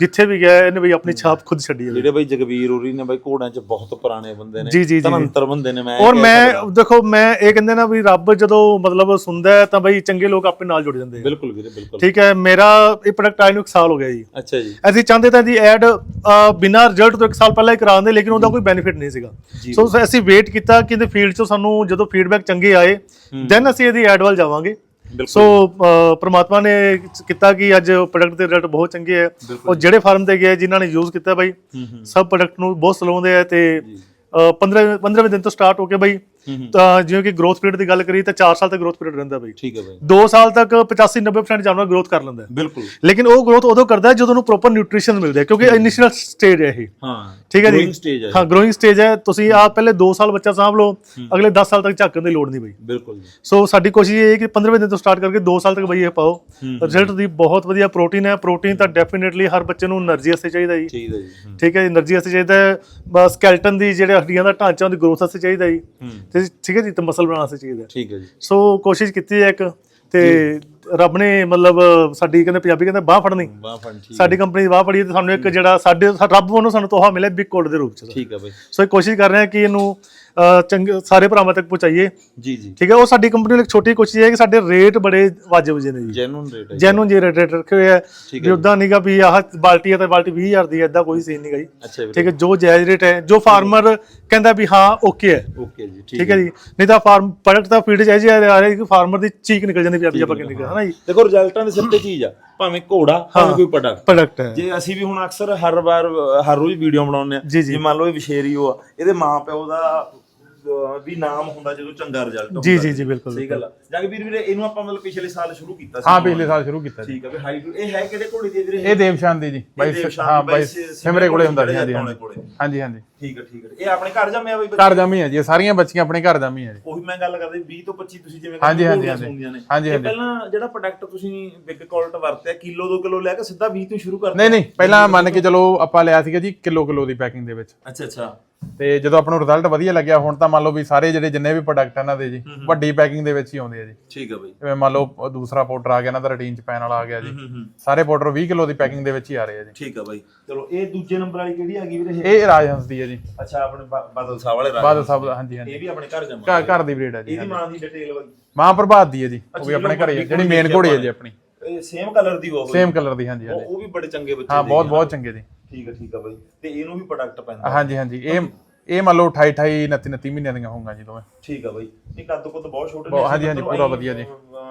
ਜਿੱਥੇ ਵੀ ਗਿਆ ਇਹਨੇ ਬਈ ਆਪਣੀ ਛਾਪ ਖੁਦ ਛੱਡੀ ਹੈ।
ਜਿਹੜੇ ਬਾਈ ਜਗਵੀਰ ਹੋਰੀ ਨੇ ਬਾਈ ਘੋੜਿਆਂ 'ਚ ਬਹੁਤ ਪੁਰਾਣੇ ਬੰਦੇ ਨੇ। ਧਨੰਤਰ ਬੰਦੇ ਨੇ ਮੈਂ
ਔਰ ਮੈਂ। ਦੇਖੋ ਮੈਂ ਇਹ ਕਹਿੰਦੇ ਨਾ ਵੀ ਰੱਬ ਜਦੋਂ ਮਤਲਬ ਸੁਣਦਾ ਹੈ ਤਾਂ ਬਈ ਚੰਗੇ ਲੋਕ ਆਪਣੇ ਨਾਲ ਜੁੜ ਜਾਂਦੇ ਆ।
ਬਿਲਕੁਲ ਵੀਰੇ ਬਿਲਕੁਲ।
ਠੀਕ ਹੈ ਮੇਰਾ ਇਹ ਪ੍ਰੋਡਕਟ ਆਏ ਨੂੰ ਇੱਕ ਸਾਲ ਹੋ ਗਿਆ ਜੀ।
ਅੱਛਾ ਜੀ।
ਅਸੀਂ ਚਾਹੁੰਦੇ ਤਾਂ ਜੀ ਐਡ ਬਿਨਾਂ ਰਿਜ਼ਲਟ ਤੋਂ ਇੱਕ ਸਾਲ ਪਹਿਲਾਂ ਹੀ ਕਰਾਉਂਦੇ ਲੇਕਿਨ ਉਹਦਾ ਕੋਈ ਬੈਨੀਫਿਟ ਨਹੀਂ ਸੀਗਾ। ਸੋ ਅਸੀਂ ਵੇਟ ਕੀਤਾ ਕਿ ਇਹਦੇ ਫੀਲਡ 'ਚੋਂ ਸਾਨੂੰ ਜਦੋਂ ਫੀਡਬੈਕ ਚੰਗੇ ਆਏ ਦੈਨ ਅਸੀਂ ਇਹਦੀ ਐਡ ਵੱਲ ਜਾਵਾਂਗੇ। ਸੋ ਪ੍ਰਮਾਤਮਾ ਨੇ ਕੀਤਾ ਕਿ ਅੱਜ ਪ੍ਰੋਡਕਟ ਦੇ ਰਿਜ਼ਲਟ ਬਹੁਤ ਚੰਗੇ ਹੈ ਉਹ ਜਿਹੜੇ ਫਾਰਮ ਤੇ ਗਏ ਜਿਨ੍ਹਾਂ ਨੇ ਯੂਜ਼ ਕੀਤਾ ਬਾਈ ਸਭ ਪ੍ਰੋਡਕਟ ਨੂੰ ਬਹੁਤ ਸਲਾਉਂਦੇ ਆ ਤੇ 15 15ਵੇਂ ਦਿਨ ਤੋਂ ਸਟਾਰਟ ਹੋ ਕੇ ਬਾਈ ਤਾਂ ਜਿਵੇਂ ਕਿ ਗਰੋਥ ਪੀਰੀਅਡ ਦੀ ਗੱਲ ਕਰੀ ਤਾਂ 4 ਸਾਲ ਤੱਕ ਗਰੋਥ ਪੀਰੀਅਡ ਰਹਿੰਦਾ ਬਈ।
ਠੀਕ ਹੈ ਬਈ।
2 ਸਾਲ ਤੱਕ 85 90% ਜਾਨਵਰ ਗਰੋਥ ਕਰ ਲੈਂਦਾ
ਬਿਲਕੁਲ।
ਲੇਕਿਨ ਉਹ ਗਰੋਥ ਉਦੋਂ ਕਰਦਾ ਜਦੋਂ ਉਹਨੂੰ ਪ੍ਰੋਪਰ ਨਿਊਟ੍ਰੀਸ਼ਨ ਮਿਲਦਾ ਕਿਉਂਕਿ ਇਨੀਸ਼ੀਅਲ ਸਟੇਜ ਹੈ ਇਹ।
ਹਾਂ
ਠੀਕ ਹੈ ਜੀ?
ਗਰੋਇੰਗ ਸਟੇਜ ਹੈ
ਹਾਂ ਗਰੋਇੰਗ ਸਟੇਜ ਹੈ। ਤੁਸੀਂ ਆ ਪਹਿਲੇ 2 ਸਾਲ ਬੱਚਾ ਸਾਂਭ ਲਓ ਅਗਲੇ 10 ਸਾਲ ਤੱਕ ਝਾਕਣ ਦੀ ਲੋੜ ਨਹੀਂ ਬਈ।
ਬਿਲਕੁਲ
ਸੋ ਸਾਡੀ ਕੋਸ਼ਿਸ਼ ਇਹ ਹੈ ਕਿ 15ਵੇਂ ਦਿਨ ਤੋਂ ਸਟਾਰਟ ਕਰਕੇ 2 ਸਾਲ ਤੱਕ ਬਈ ਇਹ ਪਾਓ। ਰਿਜ਼ਲਟ ਦੀ ਬਹੁਤ ਵਧੀਆ ਪ੍ਰੋਟੀਨ ਹੈ। ਪ੍ਰੋਟੀਨ ਤਾਂ ਡੈਫੀਨਿਟਲੀ ਹਰ ਬੱਚੇ ਨੂੰ એનર્ਜੀ ਵਾਸਤੇ ਚਾਹੀਦਾ ਜੀ। ਠੀਕ ਹੈ ਜੀ? એનર્ਜੀ ਵਾਸਤੇ ਚਾਹੀਦਾ ਸਕੈਲਟਨ ਦੀ ਜਿਹੜੇ ਹੱਡੀਆਂ ਦਾ ਢਾਂਚਾ ਉਹਦੀ ਗਰੋਥ ਵਾਸਤੇ ਚਾਹੀਦਾ ਜੀ। ਤੇ ਠੀਕ ਹੈ ਜੀ ਤੇ ਮਸਲ ਬਣਾਉਣ ਵਾਸਤੇ ਚਾਹੀਦਾ
ਠੀਕ ਹੈ ਜੀ।
ਸੋ ਕੋਸ਼ਿਸ਼ ਕੀਤੀ ਹੈ ਇੱਕ ਤੇ ਰੱਬ ਨੇ ਮਤਲਬ ਸਾਡੀ ਕਹਿੰਦੇ ਪੰਜਾਬੀ ਕਹਿੰਦੇ ਬਾਹ ਫੜਨੀ।
ਫਨ ਠੀਕ
ਸਾਡੀ ਕੰਪਨੀ ਦੀ ਵਾਹ ਫੜੀ ਤੇ ਸਾਨੂੰ ਇੱਕ ਜਿਹੜਾ ਸਾਡੇ ਰੱਬ ਵੱਲੋਂ ਸਾਨੂੰ ਤੋਹਫਾ ਮਿਲਿਆ ਬਿਗ ਕੋਡ ਦੇ ਰੂਪ ਚ।
ਠੀਕ ਹੈ ਬਾਈ।
ਸੋ ਇਹ ਕੋਸ਼ਿਸ਼ ਕਰ ਰਹੇ ਹਾਂ ਕਿ ਇਹਨੂੰ ਚੰਗੇ ਸਾਰੇ ਭਰਾਵਾਂ ਤੱਕ ਪਹੁੰਚਾਈਏ।
ਜੀ ਜੀ।
ਠੀਕ ਹੈ ਉਹ ਸਾਡੀ ਕੰਪਨੀ ਲਈ ਇੱਕ ਛੋਟੀ ਕੋਸ਼ਿਸ਼ ਹੈ ਕਿ ਸਾਡੇ ਰੇਟ ਬੜੇ ਵਾਜਬ ਜਿਹੇ ਨੇ ਜੀ।
ਜੈਨੂਨ ਰੇਟ ਹੈ ਜੀ।
ਜੈਨੂਨ ਜੀ ਰੇਟ ਰੱਖੇ ਹੋਏ ਆ।
ਠੀਕ
ਵੀ ਉਦਾਂ ਨਹੀਂਗਾ ਵੀ ਆਹ ਬਾਲਟੀ ਹੈ ਤਾਂ ਬਾਲਟੀ 20000 ਦੀ ਹੈ ਇਦਾਂ ਕੋਈ ਸੀਨ ਨਹੀਂਗਾ ਜੀ।
ਅੱਛਾ ਵੀਰੇ।
ਠੀਕ ਹੈ ਜੋ ਜਾਇਜ਼ ਰੇਟ ਹੈ ਜੋ ਫਾਰਮਰ ਕਹਿੰਦਾ ਵੀ ਹਾਂ ਓਕੇ ਹੈ।
ਓਕੇ ਜੀ
ਠੀਕ ਹੈ ਜੀ। ਨਹੀਂ ਤਾਂ ਫਾਰਮ ਪ੍ਰੋਡਕਟ ਤਾਂ ਫੀਡ ਚਾਹੀਦੀ ਆ ਰਿਹਾ ਕਿ ਫਾਰਮਰ ਦੀ ਚੀਕ ਨਿਕਲ ਜਾਂਦੀ ਪੰਜਾਬੀ ਆਪਾਂ ਕਹਿੰਦੇ ਹੈ ਨਾ ਜੀ।
ਦੇਖੋ ਰਿਜ਼ਲਟਾਂ ਦੇ ਸਿਰ ਤੇ ਚੀਜ਼ ਆ। ਭਾਵੇਂ ਘੋੜਾ ਭਾਵੇਂ ਕੋਈ ਪ੍ਰੋਡਕਟ
ਪ੍ਰੋਡਕਟ ਹੈ।
ਜੇ ਅਸੀਂ ਵੀ ਹੁਣ ਅਕਸਰ ਹਰ ਵਾਰ ਅਹ, ਹਰ ਰੋਜ਼ ਵੀਡੀਓ ਬਣਾਉਂਦੇ ਆ
ਜੀ, ਜੀ।
ਜੇ ਮੰਨ ਲਓ ਇਹ ਵਿਸ਼ੇਰੀ ਹੋ ਆ ਇਹਦੇ ਮਾਂ ਪਿਓ ਦਾ ਅਹ, ਵੀ ਨਾਮ ਹੁੰਦਾ ਜਦੋਂ ਚੰਗਾ ਰਿਜ਼ਲਟ ਹੁੰਦਾ
ਜੀ ਜੀ ਜੀ ਬਿਲਕੁਲ
ਸਹੀ ਗੱਲ ਆ। ਜਗਵੀਰ ਵੀਰੇ ਇਹਨੂੰ ਆਪਾਂ ਮਤਲਬ ਪਿਛਲੇ ਸਾਲ ਸ਼ੁਰੂ ਕੀਤਾ ਸੀ
ਹਾਂ ਪਿਛਲੇ ਸਾਲ ਸ਼ੁਰੂ ਕੀਤਾ ਜੀ
ਠੀਕ ਆ ਵੀ ਹਾਈਟ ਇਹ ਹੈ ਕਿਹੜੇ ਘੋੜੇ ਦੀ ਵੀਰੇ?
ਇਹ ਦੇਵਸ਼ਾਨ ਦੀ ਜੀ। ਬਾਈ ਹਾਂ
ਬਾਈ
ਸਿਮਰੇ ਕੋਲੇ ਹੁੰਦਾ ਹਾਂਜੀ
ਕੋਲੇ।
ਹਾਂਜੀ ਹਾਂਜੀ।
ਠੀਕ ਹੈ ਠੀਕ ਹੈ। ਇਹ ਆਪਣੇ ਘਰ ਜੰਮਿਆ ਬਈ ਬੱਚੇ?
ਘਰ ਜਾਮੀ ਹੈ ਜੀ ਇਹ ਸਾਰੀਆਂ ਬੱਚੀਆਂ ਆਪਣੇ ਘਰ ਜਾਮੀ ਹੈ ਜੀ।
ਉਹੀ ਮੈਂ ਗੱਲ ਕਰਦਾ 20 ਤੋਂ 25 ਤੁਸੀਂ ਜਿਵੇਂ
ਹਾਂਜੀ, ਹਾਂਜੀ, ਹਾਂਜੀ।
ਸੁਣਦੀਆਂ ਨੇ।
ਹਾਂਜੀ,
ਤੇ
ਹਾਂਜੀ।
ਪਹਿਲਾਂ ਜਿਹੜਾ ਪ੍ਰੋਡਕਟ ਤੁਸੀਂ ਬਿਗ ਕਾਲਟ ਵਰਤਿਆ ਕਿਲੋ 2 ਕਿਲੋ ਲੈ ਕੇ ਸਿੱਧਾ 20 ਤੋਂ ਸ਼ੁਰੂ ਕਰਦੇ
ਨਹੀਂ ਨਹੀਂ ਪਹਿਲਾਂ ਮੰਨ ਕੇ ਚਲੋ ਆਪਾਂ ਲਿਆ ਸੀਗਾ ਜੀ ਕਿਲੋ ਕਿਲੋ ਦੀ ਪੈਕਿੰਗ ਦੇ ਵਿੱਚ।
ਅੱਛਾ ਅੱਛਾ।
ਤੇ ਜਦੋਂ ਆਪਾਂ ਨੂੰ ਰਿਜ਼ਲਟ ਵਧੀਆ ਲੱਗਿਆ ਹੁਣ ਤਾਂ ਮੰਨ ਲਓ ਵੀ ਸਾਰੇ ਜਿਹੜੇ ਜਿੰਨੇ ਵੀ ਪ੍ਰੋਡਕਟ ਇਹਨਾਂ ਦੇ ਜੀ ਵੱਡੀ ਪੈਕਿੰਗ ਦੇ ਵਿੱਚ ਹੀ ਆਉਂਦੇ ਆ ਜੀ।
ਠੀਕ ਹੈ ਬਈ।
ਜਿਵੇਂ ਮੰਨ ਲਓ ਦੂਸਰਾ ਪਾਊਡਰ ਆ ਗਿਆ ਇਹਨਾਂ ਦਾ ਰੂਟੀਨ ਚ ਪੈਣ ਵਾਲਾ ਆ ਗਿਆ ਜੀ। ਸਾਰੇ ਪਾਊਡਰ 20 ਕਿਲੋ ਦੀ ਪੈਕਿੰਗ ਦੇ ਵਿੱਚ ਹੀ ਆ ਰਹੇ ਆ ਜੀ।
ਠੀਕ ਹੈ ਬਾਈ। ਚਲੋ ਇਹ ਦੂਜੇ ਨੰਬਰ ਵਾਲੀ ਕਿਹੜੀ ਹੈਗੀ ਵੀਰੇ? ਇਹ
ਇਹ ਰਾਜਹੰਸ ਦੀ ਹੈ ਜੀ।
ਅੱਛਾ ਆਪਣੇ ਬਾ- ਬਾਦਲ ਸਾਹਿਬ ਵਾਲੇ ਰਾਜ।
ਬਾਦਲ ਸਾਹਿਬ ਦਾ ਹਾਂਜੀ ਹਾਂਜੀ।
ਇਹ ਵੀ ਆਪਣੇ ਘਰ ਜੰਮਿਆ
ਘਰ ਘਰ ਦੀ ਬਰੀਡ ਹੈ ਜੀ
ਇਹਦੀ ਮਾਂ ਦੀ ਡਿਟੇਲ ਬਾਈ।
ਮਾਂ ਪ੍ਰਭਾਤ ਦੀ ਹੈ ਜੀ ਉਹ ਵੀ ਆਪਣੇ ਘਰੇ ਹੈ,
ਜਿਹੜੀ
ਮੇਨ ਘੋੜੀ ਹੈ ਜੀ ਆਪਣੀ।
ਇਹ ਸੇਮ ਕਲਰ ਦੀ ਉਹ
ਸੇਮ ਕਲਰ ਦੀ ਹਾਂਜੀ ਹਾਂਜੀ।
ਉਹ ਵੀ ਬੜੇ ਚੰਗੇ ਬੱਚੇ
ਹਾਂ
ਦੇ
ਬਹੁਤ ਬਹੁਤ ਚੰਗੇ ਜੀ।
ਠੀਕ ਹੈ ਠੀਕ ਹੈ ਬਾਈ। ਤੇ ਇਹਨੂੰ ਵੀ ਪ੍ਰੋਡਕਟ ਪੈਂਦਾ।
ਹਾਂਜੀ ਹਾਂਜੀ। ਇਹ ਇਹ ਮੰਨ ਲਓ 28 28 29 29 ਮਹੀਨਿਆਂ ਦੀਆਂ ਹੋਊਗਾ ਜੀ ਦੋਵੇਂ।
ਠੀਕ ਆ ਬਾਈ। ਇਹ ਕੱਦ ਕੁੱਦ ਬਹੁਤ ਛੋਟੇ
ਬਹੁਤ- ਹਾਂਜੀ, ਹਾਂਜੀ, ਪੂਰਾ ਵਧੀਆ ਜੀ।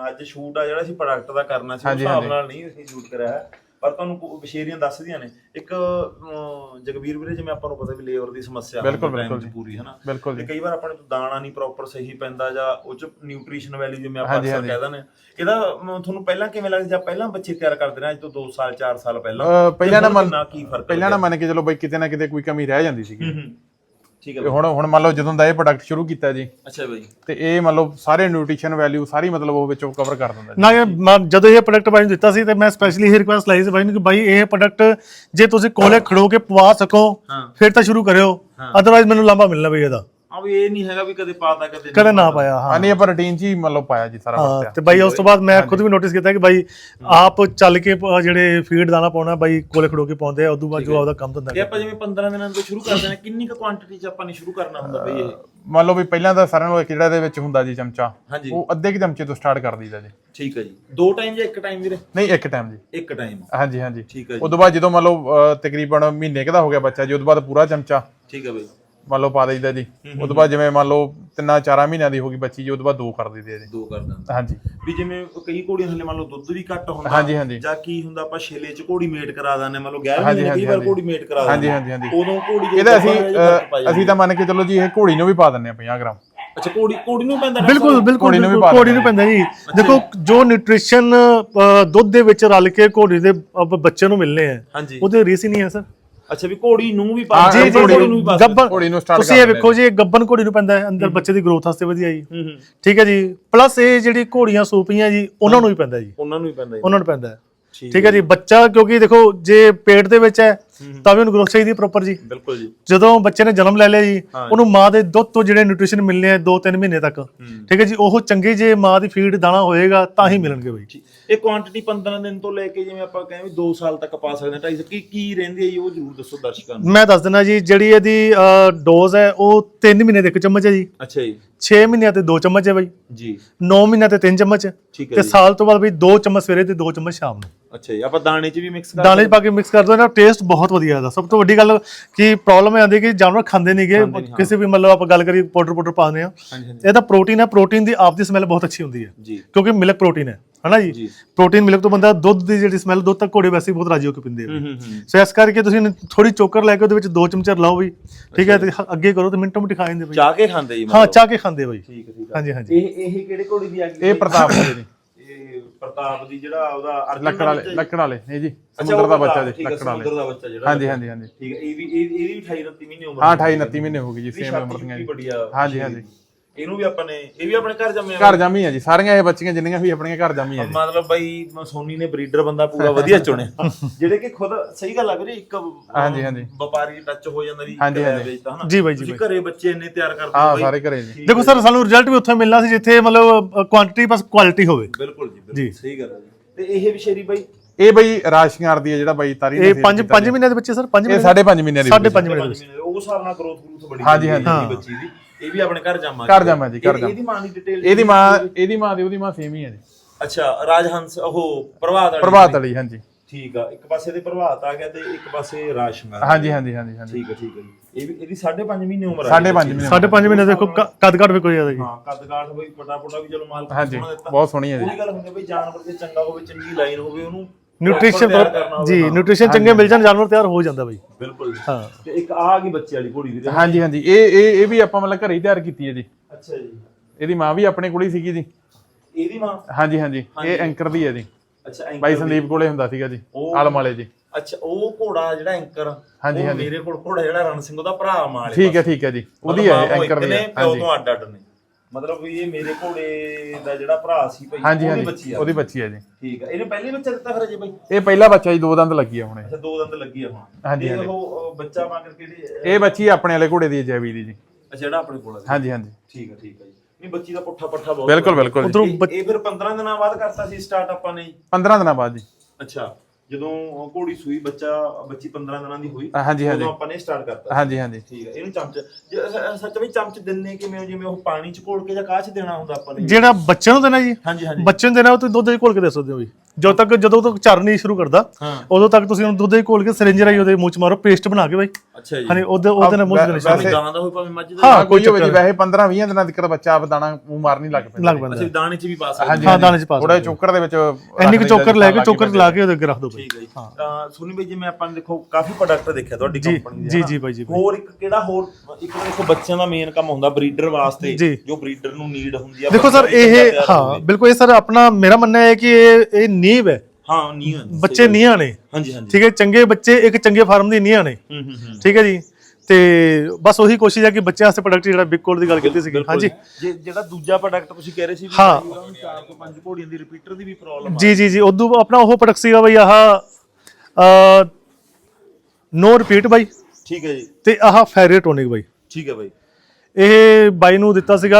ਅੱਜ ਸ਼ੂਟ ਆ ਜਿਹੜਾ ਅਸੀਂ ਪ੍ਰੋਡਕਟ ਦਾ ਕਰਨਾ ਸੀ ਉਸ
ਹਾਂਜੀ,
ਹਿਸਾਬ
ਹਾਂਜੀ।
ਨਾਲ ਨਹੀਂ ਅਸੀਂ ਸ਼ੂਟ ਕਰਿਆ ਹੈ। ਪਰ ਤੁਹਾਨੂੰ ਵਿਸ਼ੇਰੀਆਂ ਦੱਸਦੀਆਂ ਨੇ। ਇੱਕ ਜਗਵੀਰ ਵੀਰੇ ਜਿਵੇਂ ਆਪਾਂ ਨੂੰ ਪਤਾ ਵੀ ਲੇਬਰ ਦੀ ਸਮੱਸਿਆ
ਬਿਲਕੁਲ, ਬਿਲਕੁਲ।
ਪੂਰੀ ਹੈ ਨਾ ਤੇ ਕਈ ਵਾਰ ਆਪਣੇ ਤੋਂ ਦਾਣਾ ਨਹੀਂ ਪ੍ਰੋਪਰ ਸਹੀ ਪੈਂਦਾ ਜਾਂ ਉਹ ਚ ਨਿਊਟ੍ਰੀਸ਼ਨ ਵੈਲਿਊ ਜਿਵੇਂ ਆਪਾਂ ਅਕਸਰ। ਕਹਿ ਦਿੰਦੇ ਇਹਦਾ ਤੁਹਾਨੂੰ ਪਹਿਲਾਂ ਕਿਵੇਂ ਲੱਗਦਾ ਜਾਂ ਪਹਿਲਾਂ ਬੱਚੇ ਤਿਆਰ ਕਰਦੇ ਨੇ? ਅੱਜ ਤੋਂ 2 ਸਾਲ 4 ਸਾਲ ਪਹਿਲਾਂ?
ਪਹਿਲਾਂ
ਤੇ
ਨਾ
ਹੁਣ
ਮੰਨ
ਕਿੰਨਾ ਕੀ ਫ਼ਰਕ
ਪਹਿਲਾਂ ਨਾ ਮੰਨ ਕੇ ਚਲੋ ਬਈ ਕਿਤੇ ਨਾ ਕਿਤੇ ਕੋਈ ਕਮੀ ਰਹਿ ਜਾਂਦੀ ਸੀਗੀ।
ਠੀਕ ਹੈ
ਤੇ ਹੁਣ ਹੁਣ ਮੰਨ ਲਓ ਜਦੋਂ ਦਾ ਇਹ ਪ੍ਰੋਡਕਟ ਸ਼ੁਰੂ ਕੀਤਾ ਜੀ
ਅੱਛਾ ਬਾਈ।
ਤੇ ਇਹ ਮੰਨ ਲਓ ਸਾਰੇ ਨਿਊਟ੍ਰੀਸ਼ਨ ਵੈਲਿਊ ਸਾਰੀ ਮਤਲਬ ਉਹ ਵਿੱਚੋਂ ਕਵਰ ਕਰ ਦਿੰਦਾ ਜੀ।
ਨਾ ਇਹ ਮੈਂ ਜਦੋਂ ਇਹ ਪ੍ਰੋਡਕਟ ਬਾਈ ਨੂੰ ਦਿੱਤਾ ਸੀ ਤੇ ਮੈਂ ਸਪੈਸ਼ਲੀ ਇਹ ਰਿਕੁਐਸਟ ਲਾਈ ਸੀ ਬਾਈ ਨੂੰ ਕਿ ਬਾਈ ਇਹ ਪ੍ਰੋਡਕਟ ਜੇ ਤੁਸੀਂ ਕੋਲੇ ਖੜੋ ਕੇ ਪਵਾ ਸਕੋ
ਹਾਂ।
ਫਿਰ ਤਾਂ ਸ਼ੁਰੂ ਕਰਿਓ। ਅਦਰਵਾਈਜ਼ ਮੈਨੂੰ ਲੰਬਾ ਮਿਲਣਾ ਬਈ ਇਹਦਾ।
ਆ ਵੀ ਇਹ ਨਹੀਂ ਹੈਗਾ ਵੀ ਕਦੇ ਪਾਤਾ ਕਦੇ ਨਹੀਂ
ਕਦੇ ਨਾ ਪਾਇਆ ਹਾਂ।
ਨਹੀਂ ਆਪਾਂ ਰੂਟੀਨ 'ਚ ਹੀ ਮੰਨ ਲਓ ਪਾਇਆ ਜੀ ਸਾਰਾ
ਹਾਂ ਤੇ ਬਾਈ ਉਸ ਤੋਂ ਬਾਅਦ ਮੈਂ ਖੁਦ ਵੀ ਨੋਟਿਸ ਕੀਤਾ ਕਿ ਬਾਈ ਆਪ ਚੱਲ ਕੇ ਜਿਹੜੇ ਫੀਡ ਦਾਣਾ ਪਾਉਣਾ ਬਾਈ ਕੋਲੇ ਖੜੋ ਕੇ ਪਾਉਂਦੇ ਆ ਉਦੋਂ ਬਾਅਦ ਜੋ ਆਪਦਾ ਕੰਮ ਧੰਦਾ
ਤੇ ਆਪਾਂ ਜਿਵੇਂ 15 ਦਿਨਾਂ ਤੋਂ ਸ਼ੁਰੂ ਕਰਦੇ ਨੇ ਕਿੰਨੀ ਕੁ ਕੁਆਂਟੀਟੀ ਚ ਆਪਾਂ ਨੇ ਸ਼ੁਰੂ ਕਰਨਾ ਹੁੰਦਾ ਬਈ ਇਹ?
ਮੰਨ ਲਓ ਵੀ ਪਹਿਲਾਂ ਤਾਂ ਸਾਰਿਆਂ ਨੂੰ ਇੱਕ ਜਿਹੜਾ ਇਹਦੇ ਵਿੱਚ ਹੁੰਦਾ ਜੀ ਚਮਚਾ
ਹਾਂਜੀ।
ਉਹ ਅੱਧੇ ਕਿ ਚਮਚੇ ਤੋਂ ਸਟਾਰਟ ਕਰ ਦਈਦਾ ਜੀ।
ਠੀਕ ਹੈ ਜੀ। ਦੋ ਟਾਈਮ ਜਾਂ ਇੱਕ ਟਾਈਮ ਵੀਰੇ?
ਨਹੀਂ ਇੱਕ ਟਾਈਮ ਜੀ।
ਇੱਕ ਟਾਈਮ
ਹਾਂਜੀ ਹਾਂਜੀ।
ਠੀਕ ਹੈ ਜੀ।
ਉਦੋਂ ਬਾਅਦ ਜਦੋਂ ਮੰਨ ਲਓ ਅਹ, ਤਕਰੀਬਨ ਮਹੀਨੇ ਕੁ ਦਾ ਹੋ ਗਿਆ ਬੱਚਾ ਜੀ ਉਦੋਂ ਬਾਅਦ ਪੂਰਾ ਚਮਚਾ।
ਠੀਕ ਹੈ ਬਈ।
ਮੰਨ ਲਓ ਪਾ ਦਈਦਾ ਜੀ। ਉਦੋਂ ਬਾਅਦ ਜਿਵੇਂ ਮੰਨ ਲਓ ਤਿੰਨਾਂ ਚਾਰਾਂ ਮਹੀਨਿਆਂ ਦੀ ਹੋ ਗਈ ਬੱਚੀ ਜੀ ਉਦੋਂ ਬਾਅਦ ਦੋ ਕਰ ਦਈਦੇ ਆ ਜੀ।
ਦੋ ਕਰ ਦਿੰਦਾ
ਹਾਂਜੀ।
ਵੀ ਜਿਵੇਂ ਕਈ ਘੋੜੀਆਂ ਥੱਲੇ ਮੰਨ ਲਓ ਦੁੱਧ ਵੀ ਘੱਟ ਹੁੰਦਾ
ਹਾਂਜੀ, ਹਾਂਜੀ।
ਜਾਂ ਕੀ ਹੁੰਦਾ ਆਪਾਂ ਛੇਲੇ ਚ ਘੋੜੀ ਮੇਟ ਕਰਾ ਦਿੰਦੇ ਮੰਨ ਲਓ 11
ਹਾਂਜੀ,
ਮਹੀਨੇ ਕਈ ਵਾਰ
ਹਾਂਜੀ,
ਘੋੜੀ ਮੇਟ ਕਰਾ
ਹਾਂਜੀ,
ਦਿੰਦੇ
ਹਾਂਜੀ, ਹਾਂਜੀ।
ਉਦੋਂ ਘੋੜੀ ਜੇ
ਇਹਦਾ ਅਸੀਂ
ਇਹਦੇ
ਅਸੀਂ ਤਾਂ ਮੰਨ ਕੇ ਚੱਲੋ ਜੀ ਇਹ ਘੋੜੀ ਨੂੰ ਵੀ ਪਾ ਦਿੰਨੇ ਆ 50 ਗ੍ਰਾਮ।
ਅੱਛਾ ਘੋੜੀ ਘੋੜੀ ਨੂੰ ਪੈਂਦਾ
ਬਿਲਕੁਲ? ਬਿਲਕੁਲ
ਘੋੜੀ ਨੂੰ ਵੀ
ਬਿਲਕੁਲ,
ਪਾ
ਘੋੜੀ ਨੂੰ ਪੈਂਦਾ ਜੀ। ਦੇਖੋ ਜੋ। ਨਿਊਟ੍ਰੀਸ਼ਨ ਦੁੱਧ ਦੇ ਵਿੱਚ ਰਲ ਕੇ ਘੋੜੀ ਦੇ ਬੱਚੇ ਨੂੰ ਮਿਲਨੇ ਆ
ਹਾਂਜੀ।
ਉਹਦੇ ਰੀਸ ਹੀ ਨਹੀਂ ਹੈ ਸਰ।
ਅੱਛਾ ਵੀ ਘੋੜੀ ਨੂੰ ਵੀ ਪਾ
ਜੀ ਜੀ
ਘੋੜੀ ਨੂੰ
ਗੱਬਨ
ਘੋੜੀ ਨੂੰ start
ਤੁਸੀਂ ਇਹ ਵੇਖੋ ਜੀ ਇਹ ਗੱਬਨ ਘੋੜੀ ਨੂੰ ਪੈਂਦਾ ਹੈ ਅੰਦਰ ਬੱਚੇ ਦੀ ਗਰੋਥ ਵਾਸਤੇ ਵਧੀਆ ਜੀ। ਠੀਕ ਹੈ ਜੀ ਪਲੱਸ ਇਹ ਜਿਹੜੀ ਘੋੜੀਆਂ ਸੂਪੀਆਂ ਜੀ ਉਹਨਾਂ ਨੂੰ ਵੀ ਪੈਂਦਾ ਜੀ।
ਉਹਨਾਂ ਨੂੰ ਵੀ ਪੈਂਦਾ ਜੀ।
ਉਹਨਾਂ ਨੂੰ ਪੈਂਦਾ
ਠੀਕ
ਹੈ ਜੀ। ਬੱਚਾ ਕਿਉਂਕਿ ਦੇਖੋ ਜੇ ਪੇਟ ਦੇ ਵਿੱਚ ਹੈ ਤਾਂ ਵੀ ਉਹਨੂੰ ਗਰੋਥ ਚਾਹੀਦੀ ਪ੍ਰੋਪਰ ਜੀ।
ਬਿਲਕੁਲ ਜੀ।
ਜਦੋਂ ਬੱਚੇ ਨੇ ਜਨਮ ਲੈ ਲਿਆ ਜੀ ਉਹਨੂੰ ਮਾਂ ਦੇ ਦੁੱਧ ਤੋਂ ਜਿਹੜੇ ਨਿਊਟ੍ਰੀਸ਼ਨ ਮਿਲਨੇ ਆ 2-3 ਮਹੀਨੇ ਤੱਕ। ਠੀਕ ਹੈ ਜੀ ਉਹ ਚੰਗੀ ਜੇ ਮਾਂ ਦੀ ਫੀਡ ਦਾਣਾ ਹੋਏਗਾ ਤਾਂ ਹੀ ਮਿਲਣਗੇ ਬਈ।
ਇਹ ਕੁਆਂਟੀਟੀ 15 ਦਿਨ ਤੋਂ ਲੈ ਕੇ ਜਿਵੇਂ ਆਪਾਂ ਕਹਿੰਦੇ ਵੀ 2 ਸਾਲ ਤੱਕ ਪਾ ਸਕਦੇ ਹਾਂ। 2.5 ਕੀ ਕੀ ਰਹਿੰਦੀ ਹੈ ਜੀ ਉਹ ਜ਼ਰੂਰ ਦੱਸੋ ਦਰਸ਼ਕਾਂ ਨੂੰ।
ਮੈਂ ਦੱਸ ਦਿੰਦਾ ਜੀ ਜਿਹੜੀ ਇਹਦੀ ਡੋਜ਼ ਹੈ ਉਹ 3 ਮਹੀਨੇ ਦੇ ਇੱਕ ਚਮਚ ਹੈ ਜੀ।
ਅੱਛਾ ਜੀ।
6 ਮਹੀਨਿਆਂ ਤੇ 2 ਚਮਚ ਹੈ ਬਈ।
ਜੀ।
9 ਮਹੀਨਿਆਂ ਤੇ 3 ਚਮਚ। ਤੇ ਸਾਲ ਤੋਂ ਬਾਅਦ ਬਈ 2 ਚਮਚ ਸਵੇਰੇ ਤੇ 2 ਚਮਚ ਸ਼ਾਮ ਨੂੰ।
ਅੱਛਾ ਜੀ ਆਪਾਂ ਦਾਣੇ 'ਚ ਵੀ ਮਿਕਸ ਕਰ
ਦਾਣੇ 'ਚ ਪਾ ਕੇ ਮਿਕਸ ਕਰ ਦੋ ਇਹਦਾ ਟੇਸਟ ਬਹੁਤ ਵਧੀਆ ਇਹਦਾ। ਸਭ ਤੋਂ ਵੱਡੀ ਗੱਲ ਕੀ ਪ੍ਰੋਬਲਮ ਇਹ ਆਉਂਦੀ ਕਿ ਜਾਨਵਰ ਖਾਂਦੇ ਨਹੀਂਗੇ ਕਿਸੇ ਵੀ ਮਤਲਬ ਆਪਾਂ ਗੱਲ ਕਰੀ ਪਾਊਡਰ ਪਾਊਡਰ ਪਾਉਂਦੇ ਆ
ਹਾਂਜੀ
ਇਹਦਾ ਪ੍ਰੋਟੀਨ ਹੈ ਪ੍ਰੋਟੀਨ ਦੀ ਆਪਦੀ ਸਮੈਲ ਬਹੁਤ ਅੱਛੀ ਹੁੰਦੀ ਹੈ। ਕਿਉਂਕਿ ਮਿਲਕ ਪ੍ਰੋਟੀਨ ਹੈ ਹਨਾ ਜੀ। ਪ੍ਰੋਟੀਨ ਮਿਲਕ ਤੋਂ ਬੰਦਾ ਦੁੱਧ ਦੀ ਜਿਹੜੀ ਸਮੈਲ ਦੁੱਧ ਤੱਕ ਘੋੜੇ ਵੈਸੇ ਹੀ ਬਹੁਤ ਰਾਜੀ ਹੋ ਕੇ ਪੀਂਦੇ ਆ।
ਹੂੰ ਹੂੰ ਹੂੰ।
ਸੋ ਇਸ ਕਰਕੇ ਤੁਸੀਂ ਥੋੜੀ ਚੋਕਰ ਲੈ ਕੇ ਉਹਦੇ ਵਿੱਚ ਦੋ ਚਮਚੇ ਲਾਓ ਵੀ ਠੀਕ ਹੈ ਤੇ ਹ- ਅੱਗੇ ਕਰੋ ਤੇ ਮਿੰਟੋ ਮਿੰਟ ਖਾ ਜਾਂਦੇ ਬਈ।
ਚਾਹ ਕੇ ਖਾਂਦੇ ਜੀ
ਹਾਂ ਚਾਹ ਕੇ ਖਾਂਦੇ ਬਈ।
ਠੀਕ ਹੈ ਠੀਕ
ਹਾਂਜੀ ਹਾਂਜੀ।
ਇਹ ਇਹ ਕਿਹੜੇ ਘੋੜੀ ਦੀ ਆ ਗਈ?
ਇਹ ਪ੍ਰਤਾਪ ਜੀ ਦੀ।
ਇਹ ਪ੍ਰਤਾਪ ਦੀ ਜਿਹੜਾ ਉਹਦਾ ਅਰਜਨ
ਲੱਕੜ ਵਾਲੇ ਲੱਕੜ ਵਾਲੇ ਨਹੀਂ ਜੀ ਸਮੁੰਦਰ ਦਾ ਬੱਚਾ ਜੀ ਲੱਕੜ ਵਾਲੇ।
ਸਮੁੰਦਰ ਦਾ ਬੱਚਾ ਜਿਹੜਾ
ਹਾਂਜੀ ਹਾਂਜੀ ਹਾਂਜੀ।
ਠੀਕ ਹੈ ਇਹ ਵੀ ਇਹ ਇਹਦੀ ਵੀ 28 29 ਮਹੀਨੇ ਉਮਰ
ਹਾਂ
ਦੀ
28
ਹੈ।
29 ਮਹੀਨੇ ਹੋ ਗਈ ਜੀ ਸੇਮ ਉਮਰ ਦੀਆਂ ਜੀ। ਹਾਂਜੀ ਹਾਂਜੀ।
ਇਹਨੂੰ ਵੀ ਆਪਾਂ ਨੇ ਇਹ ਵੀ ਆਪਣੇ ਘਰ ਜੰਮਿਆ
ਘਰ ਜਾਮੀ ਆ ਜੀ ਸਾਰੀਆਂ ਇਹ ਬੱਚੀਆਂ ਜਿੰਨੀਆਂ ਵੀ ਆਪਣੀਆਂ ਘਰ ਜਾਮੀ ਆ ਜੀ।
ਮਤਲਬ ਬਾਈ ਸੋਨੀ ਨੇ ਬਰੀਡਰ ਬੰਦਾ ਪੂਰਾ ਵਧੀਆ ਚੁਣਿਆ। ਜਿਹੜੇ ਕਿ ਖੁਦ ਸਹੀ ਗੱਲ ਆ ਵੀਰੇ ਇੱਕ
ਹਾਂਜੀ, ਹਾਂਜੀ।
ਵਪਾਰੀ ਟੱਚ ਹੋ ਜਾਂਦਾ ਵੀ
ਹਾਂਜੀ, ਹਾਂਜੀ।
ਵੇਚਦਾ ਹਨਾ?
ਜੀ ਬਾਈ, ਜੀ
ਤੁਸੀਂ ਘਰੇ ਬੱਚੇ ਇੰਨੇ ਤਿਆਰ ਕਰਦੇ ਹੋ
ਹਾਂ
ਬਾਈ
ਸਾਰੇ ਘਰੇ ਜੀ।
ਦੇਖੋ ਸਰ ਸਾਨੂੰ ਰਿਜ਼ਲਟ ਵੀ ਉੱਥੇ ਮਿਲਣਾ ਸੀ ਜਿੱਥੇ ਮਤਲਬ ਕੁਆਂਟੀਟੀ ਬਸ ਕੁਆਲਿਟੀ ਹੋਵੇ।
ਬਿਲਕੁਲ ਜੀ ਬਿਲਕੁਲ।
ਜੀ।
ਸਹੀ ਗੱਲ ਹੈ ਜੀ। ਤੇ ਇਹ ਵਿਸ਼ੇਰੀ ਬਾਈ?
ਇਹ ਬਈ ਰਾਸ਼ਿੰਗਾਰ ਦੀ ਹੈ ਜਿਹੜਾ ਬਾਈ ਤਾਰੀ ਨੇ
ਇਹ
sale
5
ਕੀਤਾ
5 ਮਹੀਨੇ ਦੇ ਬੱਚੇ ਸਰ 5
ਇਹ
ਮਹੀਨੇ
ਸਾਢੇ ਪੰਜ ਮਹੀਨਿਆਂ ਦੀ
ਸਾਢੇ ਪੰਜ
ਜੀ।
ਮਹੀਨੇ ਦੇ
ਉਸ ਹਿਸਾਬ ਨਾਲ ਗਰੋਥ ਗਰੂਥ ਬੜੀ
ਹਾਂਜੀ,
ਹਾਂਜੀ।
ਜੀ ਬੱਚੀ ਦੀ। ਇਹ ਵੀ ਆਪਣੇ ਘਰ ਜਾਮਾ
ਘਰ ਜਾਮਾ ਜੀ, ਘਰ ਜਾਮਾ।
ਇਹਦੀ ਮਾਂ ਦੀ ਡਿਟੇਲ
ਇਹਦੀ ਮਾਂ ਇਹਦੀ ਮਾਂ ਦੀ ਉਹਦੀ ਮਾਂ ਸੇਮ ਹੀ ਹੈ ਜੀ।
ਅੱਛਾ ਰਾਜਹੰਸ ਉਹ ਪ੍ਰਭਾਤ ਵਾਲੀ
ਪ੍ਰਭਾਤ ਵਾਲੀ ਹਾਂਜੀ।
ਠੀਕ ਆ ਇੱਕ ਪਾਸੇ ਤੇ ਪ੍ਰਭਾਤ ਆ ਗਿਆ ਤੇ ਇੱਕ ਪਾਸੇ ਰਾਸ਼ਮਾ
ਹਾਂਜੀ ਹਾਂਜੀ ਹਾਂਜੀ ਹਾਂਜੀ।
ਠੀਕ ਹੈ ਠੀਕ ਜੀ। ਇਹ ਵੀ ਇਹਦੀ 5.5 ਮਹੀਨੇ ਉਮਰ ਆ
ਸਾਢੇ
ਜੀ
ਪੰਜ
ਬੱਚੀ ਦੀ।
ਮਹੀਨੇ
ਸਾਢੇ ਪੰਜ ਮਹੀਨੇ ਦੇਖੋ ਕ- ਕੱਦ ਘੱਟ ਵੀ ਕੋਈ ਜ਼ਿਆਦਾ ਜੀ
ਹਾਂ ਕੱਦ ਕਾਠ ਬਈ ਪਟਾ ਪਟਾ ਵੀ ਚਲੋ ਮਾਲਕ ਸੋਹਣਾ ਦਿੱਤਾ।
ਬਹੁਤ ਸੋਹਣੀ ਹੈ ਜੀ।
ਉਹੀ ਗੱਲ ਹੁੰਦੀ ਆ ਬਈ ਜਾਨਵਰ ਜੇ ਚੰਗਾ ਹੋਵੇ ਚੰਗੀ ਲਾਈਨ ਹੋਵੇ ਉਹਨੂੰ
ਨਿਊਟ੍ਰੀਸ਼ਨ ਜੀ। ਨਿਊਟ੍ਰੀਸ਼ਨ ਚੰਗੇ ਮਿਲ ਜਾਣ ਜਾਨਵਰ ਤਿਆਰ ਹੋ ਜਾਂਦਾ ਬਈ।
ਬਿਲਕੁਲ
ਹਾਂ।
ਤੇ ਇੱਕ ਆ ਗਈ ਬੱਚੇ ਵਾਲੀ ਘੋੜੀ ਦੀ
ਹਾਂਜੀ ਹਾਂਜੀ। ਇਹ ਇਹ ਇਹ ਵੀ ਆਪਾਂ ਮਤਲਬ ਘਰੇ ਹੀ ਤਿਆਰ ਕੀਤੀ ਹੈ ਜੀ।
ਅੱਛਾ ਜੀ।
ਇਹਦੀ ਮਾਂ ਵੀ ਆਪਣੇ ਕੋਲ ਹੀ ਸੀਗੀ ਜੀ।
ਇਹਦੀ ਮਾਂ?
ਹਾਂਜੀ ਹਾਂਜੀ। ਇਹ ਐਂਕਰ ਦੀ ਹੈ ਜੀ।
ਅੱਛਾ ਐਂਕਰ
ਬਾਈ ਸੰਦੀਪ ਕੋਲੇ ਹੁੰਦਾ ਸੀਗਾ ਜੀ
ਉਹ-
ਆਲਮ ਵਾਲੇ ਜੀ।
ਅੱਛਾ ਉਹ ਘੋੜਾ ਜਿਹੜਾ ਐਂਕਰ
ਹਾਂਜੀ,
ਉਹ
ਹਾਂਜੀ।
ਮੇਰੇ ਕੋਲ ਘੋੜਾ ਜਿਹੜਾ ਰਣ ਸਿੰਘ ਉਹਦਾ ਭਰਾ ਮਾਂ ਵਾਲੇ
ਠੀਕ ਹੈ ਠੀਕ ਹੈ ਜੀ। ਉਹਦੀ ਹੈ ਐਂਕਰ ਦੀ ਹਾਂਜੀ।
ਤੋਂ ਅੱਡ ਅੱਡ ਨੇ। ਮਤਲਬ ਵੀ ਇਹ ਮੇਰੇ ਘੋੜੇ ਦਾ ਜਿਹੜਾ ਭਰਾ ਸੀ ਭਾਈ
ਹਾਂਜੀ
ਉਹਦੀ
ਹਾਂਜੀ
ਬੱਚੀ ਆ।
ਉਹਦੀ ਬੱਚੀ ਹੈ ਜੀ।
ਠੀਕ ਹੈ ਇਹਨੇ ਪਹਿਲੇ ਬੱਚਾ ਦਿੱਤਾ ਫਿਰ ਅਜੇ ਭਾਈ
ਇਹ ਪਹਿਲਾ ਬੱਚਾ ਜੀ ਦੋ ਦੰਦ ਲੱਗੀ ਆ ਹੁਣੇ।
ਅੱਛਾ ਦੋ ਦੰਦ ਲੱਗੀ ਆ ਹੁਣ।
ਹਾਂਜੀ, ਹਾਂਜੀ।
ਉਹ ਉਹ ਬੱਚਾ ਮਗਰ ਕਿਹੜੀ
ਇਹ ਬੱਚੀ ਆਪਣੇ ਵਾਲੇ ਘੋੜੇ ਦੀ ਹੈ ਜੈਵੀ ਦੀ ਜੀ।
ਅੱਛਾ ਜਿਹੜਾ ਆਪਣੇ ਕੋਲ ਆ
ਹਾਂਜੀ ਹਾਂਜੀ।
ਠੀਕ ਹੈ ਠੀਕ ਹੈ ਜੀ। ਨਹੀਂ ਬੱਚੀ ਦਾ ਪੁੱਠਾ ਪੱਠਾ ਬਹੁਤ
ਬਿਲਕੁਲ ਬਿਲਕੁਲ ਜੀ।
ਇਹ- ਇਹ ਫਿਰ 15 ਦਿਨਾਂ ਬਾਅਦ ਕਰਤਾ ਸੀ ਸਟਾਰਟ ਆਪਾਂ ਨੇ ਜੀ?
15 ਦਿਨਾਂ ਬਾਅਦ ਜੀ।
ਅੱਛਾ। ਜਦੋਂ ਘੋੜੀ ਸੂਈ ਬੱਚਾ ਬੱਚੀ 15 ਦਿਨਾਂ ਦੀ ਹੋਈ
ਹਾਂਜੀ
ਆਪਾਂ ਨੇ ਸਟਾਰਟ ਕਰਤਾ।
ਹਾਂਜੀ ਹਾਂਜੀ।
ਠੀਕ ਹੈ ਇਹਨੂੰ ਚਮਚ ਸੱਚ ਵਿੱਚ ਚਮਚ ਦਿੰਨੇ ਕਿਵੇਂ ਜਿਵੇਂ ਉਹ ਪਾਣੀ ਚ ਘੋਲ ਕੇ ਜਾਂ ਕਾਹ ਚ ਦੇਣਾ ਹੁੰਦਾ ਆਪਾਂ ਨੇ?
ਜਿਹੜਾ ਬੱਚੇ ਨੂੰ ਦੇਣਾ ਜੀ
ਹਾਂਜੀ ਹਾਂਜੀ।
ਬੱਚੇ ਨੂੰ ਦੇਣਾ ਉਹ ਤੁਸੀਂ ਦੁੱਧ ਦੇ ਘੋਲ ਕੇ ਦੇ ਸਕਦੇ ਹੋ ਜੀ। ਜਦੋਂ ਤੱਕ ਜਦੋਂ ਤੱਕ ਚਰ ਨਹੀਂ ਸ਼ੁਰੂ ਕਰਦਾ ਉਦੋਂ ਤੱਕ ਤੁਸੀਂ ਉਹਨੂੰ ਦੁੱਧ ਦੇ ਘੋਲ ਕੇ ਸਿਰਿੰਜ ਰਾਹੀਂ ਉਹਦੇ ਮੂੰਹ ਚ ਮਾਰੋ ਪੇਸਟ ਬਣਾ ਕੇ ਬਾਈ।
ਅੱਛਾ ਜੀ।
ਹਾਂਜੀ ਉਹਦੇ ਉਹਦੇ ਨਾਲ ਮੂੰਹ ਚ ਦੇਣੀ
ਵੈਸੇ-
ਸ਼ੁਰੂ
ਗਾਂ ਦਾ ਹੋਵੇ ਭਾਵੇਂ ਮੱਝ ਦਾ।
ਹਾਂ,
ਕੋਈ ਹੋਵੇ ਜੀ ਵੈਸੇ 15 20 ਦਿਨਾਂ ਤੱਕ ਬੱਚਾ ਆਪ ਦਾਣਾ ਮੂੰਹ ਮਾਰ ਨਹੀਂ ਲੱਗ ਪੈਂਦਾ।
ਲੱਗ ਪੈਂਦਾ।
ਅਸੀਂ ਦਾਣੇ ਚ ਵੀ ਪਾ ਸਕਦੇ
ਹਾਂ, ਦਾਣੇ 'ਚ ਪਾ
ਥੋੜਾ
ਸਕਦੇ
ਚੋਕਰ ਦੇ ਵਿੱਚ
ਇੰਨੀ ਕੁ ਚੋਕਰ ਲੈ ਕੇ ਚੋਕਰ ਲਾ ਕੇ ਉਹਦੇ ਅੱਗੇ ਰੱਖ ਦਿਓ
ਠੀਕ ਹੈ ਜੀ ਤਾਂ ਸੁਣੀ ਬਈ ਜਿਵੇਂ ਆਪਾਂ ਨੇ ਦੇਖੋ ਕਾਫੀ ਪ੍ਰੋਡਕਟ ਦੇਖਿਆ ਤੁਹਾਡੀ
ਜੀ,
ਕੰਪਨੀ ਦੇ
ਜੀ,
ਹਨਾ?
ਜੀ ਬਾਈ, ਜੀ ਬਾਈ।
ਹੋਰ ਇੱਕ ਕਿਹੜਾ ਹੋਰ ਇੱਕ ਤਾਂ ਦੇਖੋ ਬੱਚਿਆਂ ਦਾ ਮੇਨ ਕੰਮ ਹੁੰਦਾ ਬਰੀਡਰ ਵਾਸਤੇ
ਜੀ।
ਜੋ ਬਰੀਡਰ ਨੂੰ ਨੀਡ ਹੁੰਦੀ ਆ
ਦੇਖੋ ਸਰ
ਬੱਚਾ ਵੀ
ਇਹ
ਚੰਗਾ ਤਿਆਰ
ਹਾਂ
ਹੋਵੇ।
ਬਿਲਕੁਲ ਇਹ ਸਰ ਆਪਣਾ ਮੇਰਾ ਮੰਨਣਾ ਹੈ ਕਿ ਇਹ ਇਹ ਨੀਂਵ ਹੈ
ਹਾਂ ਹੁੰਦੀ,
ਬੱਚੇ। ਨੀਹਾਂ ਨੇ
ਹਾਂਜੀ ਹਾਂਜੀ
ਠੀਕ ਹੈ ਚੰਗੇ ਬੱਚੇ ਇੱਕ ਚੰਗੇ ਫਾਰਮ ਦੀ ਨੀਹਾਂ ਨੇ
ਹੂੰ ਹੂੰ ਹੂੰ
ਠੀਕ ਹੈ ਜੀ ਤੇ ਬਸ ਉਹੀ ਕੋਸ਼ਿਸ਼ ਹੈ ਕਿ ਬੱਚਿਆਂ ਵਾਸਤੇ ਪ੍ਰੋਡਕਟ ਜਿਹੜਾ ਬਿਗ ਕੋਲ ਦੀ ਗੱਲ ਕੀਤੀ ਸੀਗੀ। ਹਾਂਜੀ।
ਜੇ। ਜਿਹੜਾ ਦੂਜਾ ਪ੍ਰੋਡਕਟ ਤੁਸੀਂ ਕਹਿ ਰਹੇ ਸੀ ਵੀ
ਹਾਂ।
ਭਾਈ ਉਹਨਾਂ ਨੂੰ ਚਾਰ ਤੋਂ ਪੰਜ ਘੋੜੀਆਂ ਦੀ ਰਿਪੀਟਰ ਦੀ ਵੀ ਪ੍ਰੋਬਲਮ
ਜੀ ਜੀ ਜੀ। ਉਦੋਂ ਆਪਣਾ ਉਹ ਪ੍ਰੋਡਕਟ ਸੀਗਾ ਬਈ ਆਹ ਨੋ ਰਿਪੀਟ ਬਾਈ।
ਠੀਕ ਹੈ ਜੀ।
ਤੇ ਆਹ ਫੈਰੀਅਰ ਟੋਨਿਕ ਬਾਈ।
ਠੀਕ ਹੈ ਬਾਈ।
ਇਹ ਬਾਈ ਨੂੰ ਦਿੱਤਾ ਸੀਗਾ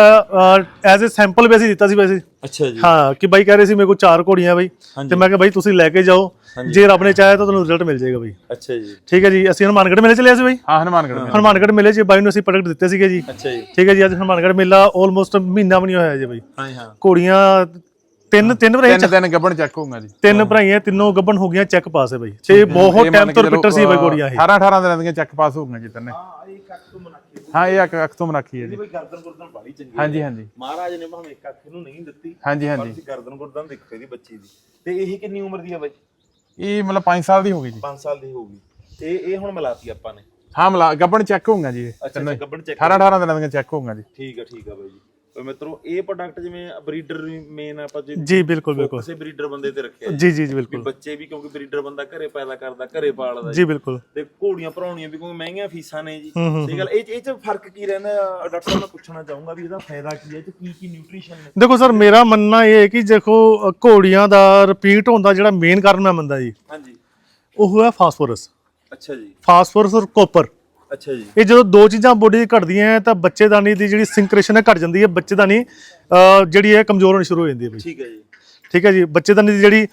ਐਜ਼ ਅ ਸੈਂਪਲ ਵੈਸੇ ਦਿੱਤਾ ਸੀ ਵੈਸੇ।
ਅੱਛਾ ਜੀ।
ਹਾਂ ਕਿ ਬਾਈ ਕਹਿ ਰਹੇ ਸੀ ਮੇਰੇ ਕੋਲ ਚਾਰ ਘੋੜੀਆਂ ਬਾਈ। ਤੇ ਮੈਂ ਕਿਹਾ ਬਾਈ ਤੁਸੀਂ ਲੈ ਕੇ ਜਾਓ। ਜੇ ਰੱਬ ਨੇ ਚਾਹਿਆ ਤਾਂ ਤੁਹਾਨੂੰ ਰਿਜ਼ਲਟ ਮਿਲ ਜਾਏਗਾ ਬਾਈ।
ਅੱਛਾ ਜੀ।
ਠੀਕ ਹੈ ਜੀ ਅਸੀਂ ਹਨੂਮਾਨਗੜ੍ਹ ਮੇਲੇ ਚਲੇ ਸੀ ਬਾਈ?
ਹਾਂ ਹਨੂਮਾਨਗੜ੍ਹ ਮੇਂ
ਹਨੂਮਾਨਗੜ੍ਹ ਮੇਲੇ 'ਚ ਬਾਈ ਨੂੰ ਅਸੀਂ ਪ੍ਰੋਡਕਟ ਦਿੱਤੇ ਸੀਗੇ ਜੀ।
ਅੱਛਾ ਜੀ।
ਠੀਕ ਹੈ ਜੀ ਅੱਜ ਹਨੂਮਾਨਗੜ੍ਹ ਮੇਲਾ ਆਲਮੋਸਟ ਮਹੀਨਾ ਵੀ ਨਹੀਂ ਹੋਇਆ ਜੀ ਬਾਈ।
ਹਾਂ ਹਾਂ।
ਘੋੜੀਆਂ ਤਿੰਨ ਤਿੰਨ ਭਰਾਈਆਂ
ਤਿੰਨ ਦਿਨ ਗੱਬਣ ਚੱਕ ਹੋਊਗਾ ਜੀ।
ਤਿੰਨ ਭਰਾਈਆਂ ਤਿੰਨੋਂ ਗੱਬਣ ਹੋ ਗਈਆਂ ਚੈੱਕ ਪਾਸ ਹੈ ਬਾਈ। ਤੇ ਬਹੁਤ ਟਾਈਮ ਤੋਂ ਰਿਪੀਟਰ ਸੀ ਬਾਈ ਘੋੜੀਆਂ ਇਹ।
18 18 ਦਿਨਾਂ ਦੀਆਂ ਚੱਕ ਪਾਸ ਹੋਊਗਾ ਜੀ ਤਿੰਨੇ।
ਹਾਂ ਇਹ ਕੱਖ ਤੋਂ ਮਨਾਕੀ
ਹਾਂ ਇਹ ਇੱਕ ਅੱਖ ਤੋਂ ਮਨਾਖੀ ਹੈ ਜੀ
ਬਈ ਗਰਦਨ ਗੁਰਦਨ ਬਾਲੀ ਚੰਗੀ
ਹਾਂਜੀ ਹਾਂਜੀ।
ਮਹਾਰਾਜ ਨੇ ਭਾਵੇਂ ਇੱਕ ਅੱਖ ਨੂੰ ਨਹੀਂ ਦਿੱਤੀ
ਹਾਂਜੀ ਹਾਂਜੀ।
ਤੁਸੀਂ ਗਰਦਨ ਗੁਰਦਨ ਦੇਖੋ ਇਹਦੀ ਬੱਚੀ ਦੀ। ਤੇ ਇਹ ਕਿੰਨੀ ਉਮਰ ਦੀ ਆ ਬਾਈ?
ਇਹ ਮਤਲਬ 5 ਸਾਲ ਦੀ ਹੋ ਗਈ ਜੀ।
5 ਸਾਲ ਦੀ ਹੋਊਗੀ ਤੇ ਇਹ ਹੁਣ ਮਿਲਾਤੀ ਆਪਾਂ ਨੇ।
ਹਾਂ ਮਲਾ ਗੱਬਣ ਚੱਕ ਹੋਊਗਾ ਜੀ।
ਅੱਛਾ ਗੱਬਣ ਚੈੱਕ
18 18 ਦਿਨਾਂ ਦੀਆਂ ਚੱਕ ਹੋਊਗਾ ਜੀ।
ਠੀਕ ਆ ਠੀਕ ਆ ਬਾਈ ਜੀ। ਤੇ ਮਿੱਤਰੋ ਇਹ ਪ੍ਰੋਡਕਟ ਜਿਵੇਂ ਬਰੀਡਰ ਮੇਨ ਆਪਾਂ ਜੇ
ਜੀ ਬਿਲਕੁਲ ਬਿਲਕੁਲ।
ਕਿਸੇ ਬਰੀਡਰ ਬੰਦੇ ਤੇ ਰੱਖਿਆ ਜੀ
ਜੀ ਜੀ ਬਿਲਕੁਲ।
ਬੱਚੇ ਵੀ ਕਿਉਂਕਿ ਬਰੀਡਰ ਬੰਦਾ ਘਰੇ ਪੈਦਾ ਕਰਦਾ ਘਰੇ ਪਾਲਦਾ
ਜੀ। ਬਿਲਕੁਲ।
ਤੇ ਘੋੜੀਆਂ ਭਰਾਉਣੀਆਂ ਵੀ ਕੋਈ ਮਹਿੰਗੀਆਂ ਫੀਸਾਂ ਨੇ ਜੀ। ਸਹੀ ਗੱਲ ਇਹ ਇਹ ਚ ਫ਼ਰਕ ਕੀ ਰਹਿੰਦਾ? ਡਾਕਟਰ ਸਾਹਿਬ ਮੈਂ ਪੁੱਛਣਾ ਚਾਹੂੰਗਾ ਵੀ ਇਹਦਾ ਫਾਇਦਾ ਕੀ ਹੈ ਇਹ ਚ ਕੀ ਕੀ ਨਿਊਟ੍ਰੀਸ਼ਨ ਨੇ?
ਦੇਖੋ ਸਰ ਮੇਰਾ ਮੰਨਣਾ ਇਹ ਹੈ ਕਿ ਦੇਖੋ ਘੋੜੀਆਂ ਦਾ ਰਿਪੀਟ ਹੋਣ ਦਾ ਜਿਹੜਾ ਮੇਨ ਕਾਰਨ ਮੈਂ ਮੰਨਦਾ ਜੀ
ਹਾਂਜੀ।
ਉਹ ਹੈ ਫਾਸਫੋਰਸ
ਅੱਛਾ ਜੀ।
ਫਾਸਫੋਰਸ ਔਰ ਕਾਪਰ
ਅੱਛਾ ਜੀ।
ਇਹ ਜਦੋਂ ਦੋ ਚੀਜ਼ਾਂ ਬੋਡੀ ਦੀ ਘਟਦੀਆਂ ਤਾਂ ਬੱਚੇਦਾਨੀ ਦੀ ਜਿਹੜੀ ਸਿੰਕ੍ਰੇਸ਼ਨ ਹੈ ਘਟ ਜਾਂਦੀ ਹੈ ਬੱਚੇਦਾਨੀ ਜਿਹੜੀ ਹੈ ਕਮਜ਼ੋਰ ਹੋਣੀ ਸ਼ੁਰੂ ਹੋ ਜਾਂਦੀ ਹੈ ਬਈ।
ਠੀਕ ਹੈ ਜੀ।
ਠੀਕ ਹੈ ਜੀ ਬੱਚੇਦਾਨੀ ਦੀ ਜਿਹੜੀ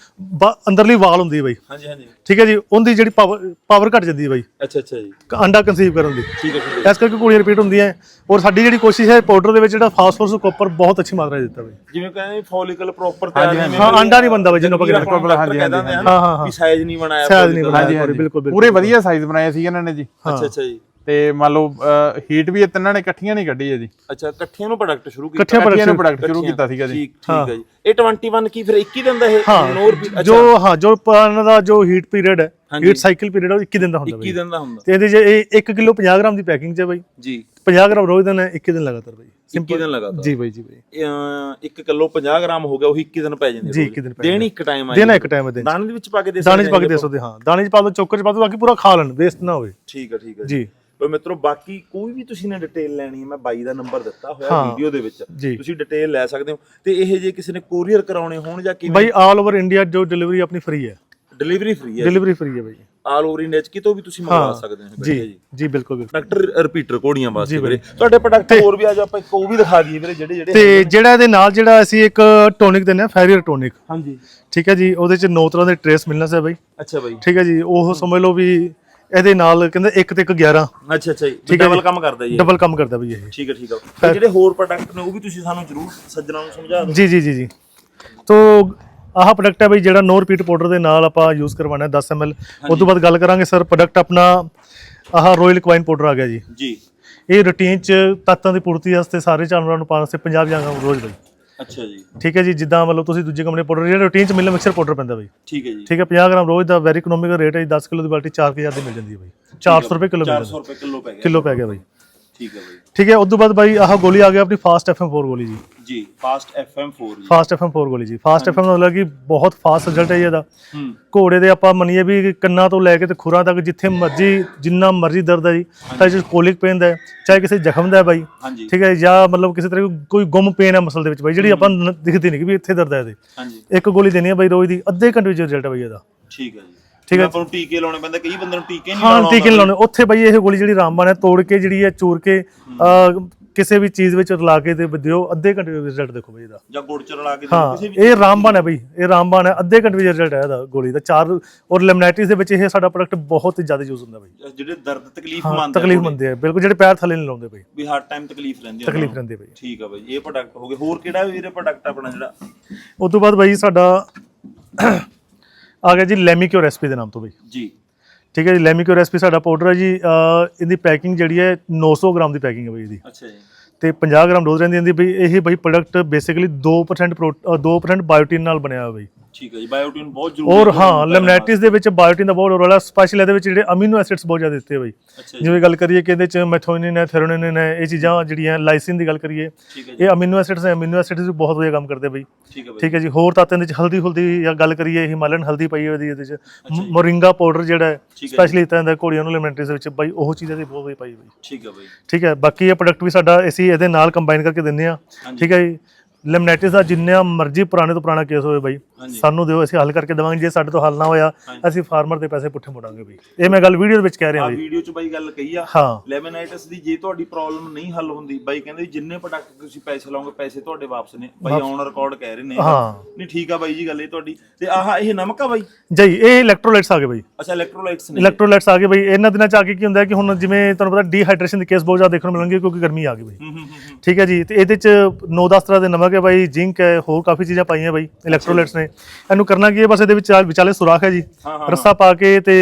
ਅੰਦਰਲੀ ਵਾਲ ਹੁੰਦੀ ਹੈ ਬਈ।
ਹਾਂਜੀ ਹਾਂਜੀ।
ਠੀਕ ਹੈ ਜੀ ਉਹਦੀ ਜਿਹੜੀ ਪਾਵਰ ਪਾਵਰ ਘਟ ਜਾਂਦੀ ਹੈ ਬਈ।
ਅੱਛਾ ਅੱਛਾ ਜੀ।
ਅੰਡਾ ਕਨਸੀਵ ਕਰਨ ਦੀ।
ਠੀਕ ਹੈ ਠੀਕ ਹੈ।
ਇਸ ਕਰਕੇ ਕੁੜੀਆਂ ਰਿਪੀਟ ਹੁੰਦੀਆਂ ਔਰ ਸਾਡੀ ਜਿਹੜੀ ਕੋਸ਼ਿਸ਼ ਹੈ ਪਾਊਡਰ ਦੇ ਵਿੱਚ ਜਿਹੜਾ ਫਾਸਫੋਰਸ ਕਾਪਰ ਬਹੁਤ ਅੱਛੀ ਮਾਤਰਾ ਦਿੱਤਾ ਬਈ।
ਜਿਵੇਂ ਕਹਿੰਦੇ ਫੋਲੀਕਲ ਪ੍ਰੋਪਰ ਤਿਆਰ ਨਹੀਂ
ਹਾਂ ਅੰਡਾ ਨਹੀਂ ਬੰਦਾ ਬਈ ਜਿਹਨੂੰ ਆਪਾਂ ਕਹਿੰਦੇ
ਬਿਲਕੁਲ ਹਾਂਜੀ ਹਾਂਜੀ।
ਹਾਂ, ਹਾਂ, ਹਾਂ।
ਵੀ ਸਾਈਜ਼ ਨਹੀਂ ਬਣਾਇਆ
ਸਾਈਜ਼ ਨਹੀਂ ਬਣਾਇਆ।
ਹਾਂਜੀ ਹਾਂਜੀ।
ਬਿਲਕੁਲ, ਬਿਲਕੁਲ।
ਪੂਰੇ ਵਧੀਆ ਸਾਈਜ਼ ਬਣਾਏ ਸੀ ਇਹਨਾਂ ਨੇ ਜੀ।
ਅੱਛਾ ਅੱਛਾ ਜੀ।
ਤੇ ਮੰਨ ਲਓ ਹੀਟ ਵੀ ਇਹ ਤਿੰਨਾਂ ਨੇ ਇਕੱਠੀਆਂ ਨਹੀਂ ਕੱਢੀ ਹੈ ਜੀ
ਅੱਛਾ ਇਕੱਠਿਆਂ ਨੂੰ ਪ੍ਰੋਡਕਟ ਸ਼ੁਰੂ ਕੀਤਾ।
ਇਕੱਠਿਆਂ
ਨੂੰ
ਪ੍ਰੋਡਕਟ
ਸ਼ੁਰੂ ਕੀਤਾ ਸੀਗਾ ਜੀ।
ਠੀਕ ਠੀਕ ਹੈ। ਜੀ। ਇਹ 21 ਕੀ ਫਿਰ 21 ਦਿਨ ਦਾ ਇਹ
ਹਾਂ
ਨੋ repeat-
ਜੋ ਹਾਂ ਜੋ ਇਹਨਾਂ ਦਾ ਜੋ ਹੀਟ ਪੀਰੀਅਡ ਹੈ। ਹੀਟ ਸਾਈਕਲ ਪੀਰੀਅਡ ਉਹ 21 ਦਿਨ ਦਾ ਹੁੰਦਾ
21
ਬਈ।
ਦਿਨ ਦਾ ਹੁੰਦਾ।
ਤੇ ਇਹਦੇ ਜੇ ਇਹ 1 ਕਿਲੋ 50 ਗ੍ਰਾਮ ਦੀ ਪੈਕਿੰਗ 'ਚ ਹੈ ਬਈ।
ਜੀ।
50 ਗ੍ਰਾਮ ਰੋਜ਼ ਦਿਨ ਹੈ 21 ਦਿਨ ਲਗਾਤਾਰ ਬਈ।
21 ਦਿਨ ਲਗਾਤਾਰ।
ਜੀ ਬਈ ਜੀ ਬਈ।
1 ਕਿਲੋ 50 ਗ੍ਰਾਮ ਹੋ ਗਿਆ ਉਹ 21 ਦਿਨ ਪੈ ਜਾਂਦੇ
ਜੀ,
ਰੋਜ਼।
21 ਦਿਨ
ਦੇਣ ਇੱਕ ਟਾਈਮ ਆ
ਦੇਣਾ ਇੱਕ ਟਾਈਮ ਦੇ
ਦਾਣੇ ਦੇ ਵਿੱਚ ਪਾ ਕੇ ਦੇ
ਦਾਣੇ 'ਚ ਪਾ ਕੇ
ਸਕਦੇ
ਦੇ ਸਕਦੇ ਹਾਂ। ਦਾਣੇ 'ਚ ਪਾ ਦੋ ਚੋਕਰ 'ਚ ਪਾ ਦੋ ਬਾਕੀ ਪੂਰਾ ਖਾ ਲੈਣ ਵੇਸਟ ਨਾ ਹੋਵੇ।
ਠੀਕ ਹੈ ਠੀਕ ਹੈ
ਜੀ।
ਪਰ ਮਿੱਤਰੋ ਬਾਕੀ ਕੋਈ ਵੀ ਤੁਸੀਂ ਨੇ ਡਿਟੇਲ ਲੈਣੀ ਹੈ ਮੈਂ ਬਾਈ ਦਾ ਨੰਬਰ ਦਿੱਤਾ ਹੋਇਆ
ਹਾਂ।
ਵੀਡੀਓ ਦੇ ਵਿੱਚ।
ਜੀ।
ਤੁਸੀਂ ਡਿਟੇਲ ਲੈ ਸਕਦੇ ਹੋ। ਤੇ ਇਹ ਜੇ ਕਿਸੇ ਨੇ ਕੋਰੀਅਰ ਕਰਾਉਣੇ ਹੋਣ ਜਾਂ ਕਿਵੇਂ?
ਬਈ ਆਲ ਓਵਰ ਇੰਡੀਆ ਜੋ ਡਿਲੀਵਰੀ ਆਪਣੀ ਫ੍ਰੀ ਹੈ।
ਡਿਲੀਵਰੀ ਫ੍ਰੀ ਹੈ
ਡਿਲੀਵਰੀ ਫ੍ਰੀ ਹੈ ਬਈ।
ਆਲ ਓਵਰ ਇੰਡੀਆ ਚ ਕਿਤੋਂ ਵੀ ਤੁਸੀਂ ਮੰਗਵਾ ਸਕਦੇ ਹੋ।
ਜੀ
ਜੀ।
ਜੀ ਬਿਲਕੁਲ ਬਿਲਕੁਲ।
ਪ੍ਰੋਡਕਟ ਰਿਪੀਟਰ ਕੋੜੀਆਂ ਵਾਸਤੇ ਵੀਰੇ। ਤੁਹਾਡੇ ਪ੍ਰੋਡਕਟ ਹੋਰ ਵੀ ਆ ਜਾ ਆਪਾਂ ਇੱਕ ਉਹ ਵੀ ਦਿਖਾ ਦਈਏ ਵੀਰੇ ਜਿਹੜੇ ਜਿਹੜੇ
ਤੇ ਜਿਹੜਾ ਇਹਦੇ ਨਾਲ ਜਿਹੜਾ ਅਸੀਂ ਇੱਕ ਟੋਨਿਕ ਦਿੰਦੇ ਆ ਫੈਰੀਅਰ ਟੋਨਿਕ
ਹਾਂਜੀ।
ਠੀਕ ਹੈ ਜੀ ਉਹਦੇ 'ਚ ਨੌ ਤਰ੍ਹਾਂ ਦੇ ਟ੍ਰੇਸ ਮਿਲਣਾ ਸੀ ਬਈ।
ਅੱਛਾ ਬਾਈ।
ਠੀਕ ਹੈ ਜੀ ਉਹ ਸਮਝ ਲਓ ਵੀ ਇਹਦੇ ਨਾਲ ਕਹਿੰਦੇ 1 ਤੇ 1 11
ਅੱਛਾ ਅੱਛਾ ਜੀ। ਡਬਲ। ਕੰਮ ਕਰਦਾ ਜੀ।
ਡਬਲ ਕੰਮ ਕਰਦਾ ਬਈ ਇਹ।
ਠੀਕ ਹੈ ਠੀਕ ਹੈ। ਤੇ ਜਿਹੜੇ ਹੋਰ ਪ੍ਰੋਡਕਟ ਨੇ ਉਹ ਵੀ ਤੁਸੀਂ ਸਾਨੂੰ ਜ਼ਰੂਰ ਸੱਜਣਾ ਨੂੰ ਸਮਝਾ ਦਿਓ।
ਜੀ ਜੀ ਜੀ ਜੀ। ਤੋ ਆਹ ਪ੍ਰੋਡਕਟ ਹੈ ਬਈ ਜਿਹੜਾ ਨੋ ਰਿਪੀਟ ਪਾਊਡਰ ਦੇ ਨਾਲ ਆਪਾਂ ਯੂਜ਼ ਕਰਵਾਉਣਾ ਹੈ 10 ml ਉਸ ਤੋਂ ਬਾਅਦ ਗੱਲ ਕਰਾਂਗੇ ਸਰ ਪ੍ਰੋਡਕਟ ਆਪਣਾ ਆਹ ਰੋਇਲ ਕੁਆਈਨ ਪਾਊਡਰ ਆ ਗਿਆ ਜੀ।
ਜੀ।
ਇਹ ਰੂਟੀਨ ਚ ਤੱਤਾਂ ਦੀ ਪੂਰਤੀ ਵਾਸਤੇ ਸਾਰੇ ਜਾਨਵਰਾਂ ਨੂੰ ਪਾਉਣ ਵਾਸਤੇ 50 ਜਾਂ ਰੋਜ਼ ਬਈ।
ਅੱਛਾ ਜੀ।
ਠੀਕ ਹੈ ਜੀ ਜਿੱਦਾਂ ਮਤਲਬ ਤੁਸੀਂ ਦੂਜੀ ਕੰਪਨੀ ਪਾਊਡਰ ਜਿਹੜਾ ਰੂਟੀਨ ਚ ਮਿਲਣਾ ਮਿਕਸਰ ਪਾਊਡਰ ਪੈਂਦਾ ਬਈ।
ਠੀਕ ਹੈ ਜੀ।
ਠੀਕ ਹੈ 50 ਗ੍ਰਾਮ ਰੋਜ਼ ਦਾ ਵੈਰੀ ਇਕਨੋਮਿਕਲ ਰੇਟ ਹੈ ਜੀ 10 ਕਿਲੋ ਦੀ ਬਾਲਟੀ 4000 ਦੀ ਮਿਲ ਜਾਂਦੀ ਹੈ ਬਈ। 400 ਰੁਪਏ ਕਿਲੋ ਮਿਲ
400 ਰੁਪਏ ਕਿਲੋ ਪੈ ਗਿਆ।
ਕਿਲੋ ਪੈ ਗਿਆ ਬਈ।
ਠੀਕ ਹੈ ਬਾਈ।
ਠੀਕ ਹੈ ਉਸ ਤੋਂ ਬਾਅਦ ਬਾਈ ਆਹ ਗੋਲੀ ਆ ਗਿਆ ਆਪਣੀ ਫਾਸਟ FM4 ਗੋਲੀ ਜੀ।
ਜੀ ਫਾਸਟ FM4 ਜੀ।
ਫਾਸਟ FM4 ਗੋਲੀ ਜੀ। ਫਾਸਟ FM ਦਾ ਮਤਲਬ ਕਿ ਬਹੁਤ ਫਾਸਟ ਰਿਜ਼ਲਟ ਹੈ ਇਹਦਾ। ਘੋੜੇ ਦੇ ਆਪਾਂ ਮੰਨੀਏ ਵੀ ਕੰਨਾਂ ਤੋਂ ਲੈ ਕੇ ਤੇ ਖੁਰਾਂ ਤੱਕ ਜਿੱਥੇ ਮਰਜ਼ੀ ਜਿੰਨਾ ਮਰਜ਼ੀ ਦਰਦ ਹੈ ਜੀ ਚਾਹੇ ਜੇ ਕੋਲਿਕ ਪੇਨ ਦਾ ਹੈ ਚਾਹੇ ਕਿਸੇ ਜ਼ਖਮ ਦਾ ਹੈ ਬਾਈ। ਠੀਕ ਹੈ ਜਾਂ ਮਤਲਬ ਕਿਸੇ ਤਰ੍ਹਾਂ ਕੋਈ ਗੁੰਮ ਪੇਨ ਹੈ ਮਸਲ ਦੇ ਵਿੱਚ ਬਾਈ ਜਿਹੜੀ ਆਪਾਂ ਦਿਖਦੀ ਨਹੀਂ ਕਿ ਵੀ ਇੱਥੇ ਦਰਦ ਹੈ ਇਹਦੇ।
ਹਾਂਜੀ।
ਇੱਕ ਗੋਲੀ ਦੇਣੀ ਹੈ ਬਾਈ ਰੋਜ਼ ਦੀ ਅੱਧੇ ਘੰਟੇ ਵਿੱਚ ਰਿਜ਼ਲਟ ਹੈ ਬਾਈ ਇਹਦਾ।
ਠੀਕ ਹੈ ਜੀ।
ਠੀਕ ਹੈ।
ਆਪਾਂ ਨੂੰ ਟੀਕੇ ਲਾਉਣੇ ਪੈਂਦੇ ਕਈ ਬੰਦੇ ਨੂੰ ਟੀਕੇ ਨਹੀਂ
ਹਾਂ
ਲਾਉਣਾ
ਟੀਕੇ ਲਾਉਣੇ ਉੱਥੇ ਬਾਈ ਇਹ ਗੋਲੀ ਜਿਹੜੀ ਰਾਮਬਾਣ ਹੈ ਤੋੜ ਕੇ ਜਿਹੜੀ ਹੈ ਚੂਰ ਕੇ ਕਿਸੇ ਵੀ ਚੀਜ਼ ਵਿੱਚ ਰਲਾ ਕੇ ਤੇ ਦਿਓ ਅੱਧੇ ਘੰਟੇ ਵਿੱਚ ਰਿਜ਼ਲਟ ਦੇਖੋ ਬਾਈ ਇਹਦਾ।
ਜਾਂ ਗੁੜ ਚ ਰਲਾ ਕੇ ਦੇ ਕਿਸੇ ਵੀ
ਇਹ ਰਾਮਬਾਣ ਹੈ ਬਈ ਇਹ ਰਾਮਬਾਣ ਹੈ ਅੱਧੇ ਘੰਟੇ ਵਿੱਚ ਰਿਜ਼ਲਟ ਹੈ ਇਹਦਾ ਗੋਲੀ ਦਾ ਚਾਰ ਔਰ ਲੈਮਨਾਈਟਿਸ ਦੇ ਵਿੱਚ ਇਹ ਸਾਡਾ ਪ੍ਰੋਡਕਟ ਬਹੁਤ ਜ਼ਿਆਦਾ ਯੂਜ਼ ਹੁੰਦਾ ਬਈ।
ਜਿਹੜੇ ਦਰਦ ਤਕਲੀਫ
ਹਾਂ
ਮੰਨਦੇ
ਤਕਲੀਫ ਮੰਨਦੇ ਆ ਬਿਲਕੁਲ ਜਿਹੜੇ ਪੈਰ ਥੱਲੇ ਨਹੀਂ ਲਾਉਂਦੇ ਬਈ।
ਵੀ ਹਰ ਟਾਈਮ ਤਕਲੀਫ ਰਹਿੰਦੀ ਹੈ
ਤਕਲੀਫ ਰਹਿੰਦੀ ਬਈ।
ਠੀਕ ਆ ਬਾਈ ਇਹ ਪ੍ਰੋਡਕਟ ਹੋ ਗਏ। ਹੋਰ ਕਿਹੜਾ ਵੀਰੇ ਪ੍ਰੋਡਕਟ ਆਪਣਾ ਜਿਹੜਾ?
ਉਸ ਤੋਂ ਬਾਅਦ ਬਾਈ ਸਾਡਾ ਆ ਗਿਆ ਜੀ ਲੈਮੀਕਿਓ ਰੈਸਪੀ ਦੇ ਨਾਮ ਤੋਂ ਬਈ।
ਜੀ।
ਠੀਕ ਹੈ ਜੀ ਲੈਮੀਕਿਓ ਰੈਸਪੀ ਸਾਡਾ ਪਾਊਡਰ ਹੈ ਜੀ ਇਹਦੀ ਪੈਕਿੰਗ ਜਿਹੜੀ ਹੈ 900 ਗ੍ਰਾਮ ਦੀ ਪੈਕਿੰਗ ਹੈ ਬਈ ਇਹਦੀ।
ਅੱਛਾ ਜੀ।
ਤੇ 50 ਗ੍ਰਾਮ ਡੋਜ਼ ਰਹਿੰਦੀ ਹੁੰਦੀ ਬਈ ਇਹ ਬਈ product basically 2% pro- uh 2% biotin ਨਾਲ ਬਣਿਆ ਹੋਇਆ ਬਈ।
ਠੀਕ ਹੈ ਜੀ ਬਾਇਓਟਿਨ ਬਹੁਤ ਜ਼ਰੂਰੀ
ਔਰ
ਹੈ
ਲੈਮਨਾਈਟਿਸ ਦੇ ਵਿੱਚ ਬਾਇਓਟਿਨ ਦਾ ਬਹੁਤ ਰੋਲ ਹੈ ਸਪੈਸ਼ਲ ਇਹਦੇ ਵਿੱਚ ਜਿਹੜੇ ਅਮੀਨੋ ਐਸਿਡਸ ਬਹੁਤ ਜ਼ਿਆਦਾ ਦਿੱਤੇ ਬਈ। ਜਿਵੇਂ ਗੱਲ ਕਰੀਏ ਕਿ ਇਹਦੇ ਚ ਮੈਥੋਨਿਨ ਹੈ ਥੈਰੋਨਿਨ ਹੈ ਇਹ ਚੀਜ਼ਾਂ ਜਿਹੜੀਆਂ ਲਾਈਸਿਨ ਦੀ ਗੱਲ ਕਰੀਏ ਇਹ ਅਮੀਨੋ ਐਸਿਡਸ ਹੈ ਅਮੀਨੋ ਐਸਿਡਸ ਵੀ ਬਹੁਤ ਵਧੀਆ ਕੰਮ ਕਰਦੇ ਬਈ।
ਠੀਕ ਹੈ ਬਾਈ।
ਜੀ ਹੋਰ ਤਾਤਾਂ ਦੇ ਚ ਹਲਦੀ ਹੁਲਦੀ ਜਾਂ ਗੱਲ ਕਰੀਏ ਹਿਮਾਲਯਨ ਹਲਦੀ ਪਈ ਹੋਈ ਇਹਦੀ ਇਹਦੇ ਚ ਮੋਰਿੰਗਾ ਪਾਊਡਰ ਜਿਹੜਾ ਹੈ ਸਪੈਸ਼ਲੀ ਤਾਂ ਦਾ ਘੋੜੀਆਂ ਨੂੰ ਲਿਮੈਂਟਰੀਜ਼ ਵਿੱਚ ਬਈ ਉਹ ਚੀਜ਼ਾਂ ਦੀ ਬਹੁਤ ਵਧੀਆ ਪਾਈ ਹੋਈ।
ਠੀਕ ਹੈ ਬਾਈ।
ਠੀਕ ਹੈ ਬਾਕੀ ਇਹ ਪ੍ਰੋਡਕਟ ਵੀ ਸਾਡਾ ਅਸੀਂ ਇਹਦੇ ਨਾਲ ਕੰਬਾਈਨ ਕਰਕੇ ਦਿੰਦੇ ਆ। ਠੀਕ ਹੈ ਜੀ ਲੈਮਨਾਈਟਿਸ ਦਾ ਜਿੰਨਾ ਮਰਜ਼ੀ ਪੁਰਾਣੇ ਤੋਂ ਪੁਰਾਣਾ ਕੇਸ ਹੋਵੇ ਬਾਈ। ਸਾਨੂੰ ਦਿਓ ਅਸੀਂ ਹੱਲ ਕਰਕੇ ਦੇਵਾਂਗੇ ਜੇ ਸਾਡੇ ਤੋਂ ਹੱਲ ਨਾ ਹੋਇਆ। ਅਸੀਂ ਫਾਰਮਰ ਦੇ ਪੈਸੇ ਪੁੱਠੇ ਮੋੜਾਂਗੇ ਬਈ। ਇਹ ਮੈਂ ਗੱਲ ਵੀਡੀਓ ਦੇ ਵਿੱਚ ਕਹਿ ਰਿਹਾ ਬਈ।
ਵੀਡੀਓ 'ਚ ਬਾਈ ਗੱਲ ਕਹੀ ਆ।
ਹਾਂ।
ਲੈਮਨਾਈਟਿਸ ਦੀ ਜੇ ਤੁਹਾਡੀ ਪ੍ਰੋਬਲਮ ਨਹੀਂ ਹੱਲ ਹੁੰਦੀ ਬਾਈ ਕਹਿੰਦੇ ਜਿੰਨੇ ਪ੍ਰੋਡਕਟ ਤੁਸੀਂ ਪੈਸੇ ਲਾਓਗੇ ਪੈਸੇ ਤੁਹਾਡੇ ਵਾਪਸ ਨੇ। ਬਾਈ ਔਨ ਰਿਕਾਰਡ ਕਹਿ ਰਹੇ ਨੇ।
ਹਾਂ।
ਨਹੀਂ ਠੀਕ ਆ ਬਾਈ ਜੀ ਗੱਲ ਇਹ ਤੁਹਾਡੀ। ਤੇ ਆਹ ਇਹ ਨਮਕ ਆ ਬਾਈ?
ਜੀ ਇਹ ਇਲੈਕਟ੍ਰੋਲਾਈਟਸ ਆ ਗਏ ਬਈ।
ਅੱਛਾ ਇਲੈਕਟ੍ਰੋਲਾਈਟਸ ਨੇ।
ਇਲੈਕਟ੍ਰੋਲਾਈਟਸ ਆ ਗਏ ਬਈ। ਇਹਨਾਂ ਦਿਨਾਂ ਚ ਆ ਕੇ ਕੀ ਹੁੰਦਾ ਹੈ ਕਿ ਹੁਣ ਜਿਵੇਂ ਤੁਹਾਨੂੰ ਪਤਾ ਡੀਹਾਈਡਰੇਸ਼ਨ ਦੇ ਕੇਸ ਬਹੁਤ ਜ਼ਿਆਦਾ ਦੇਖਣ ਨੂੰ ਮਿਲਣਗੇ ਕਿਉਂਕਿ ਗਰਮੀ ਆ ਗਈ ਬਈ।
ਹੂੰ ਹੂੰ ਹੂੰ
ਠੀਕ ਹੈ ਜੀ। ਤੇ ਇਹਦੇ ਚ 9-10 ਤਰ੍ਹਾਂ ਦੇ ਨਮਕ ਹੈ ਬਾਈ ਜ਼ਿੰਕ ਹੈ ਹੋਰ ਕਾਫੀ ਚੀਜ਼ਾਂ ਪਾਈਆਂ ਬਾਈ ਇਲੈਕਟ੍ਰੋਲਾਈਟਸ ਨੇ। ਇਹਨੂੰ ਕਰਨਾ ਕੀ ਹੈ? ਬਸ ਇਹਦੇ ਵਿੱਚ ਵਿਚਾਲੇ ਸੁਰਾਖ ਹੈ ਜੀ। ਰੱਸਾ ਪਾ ਕੇ ਤੇ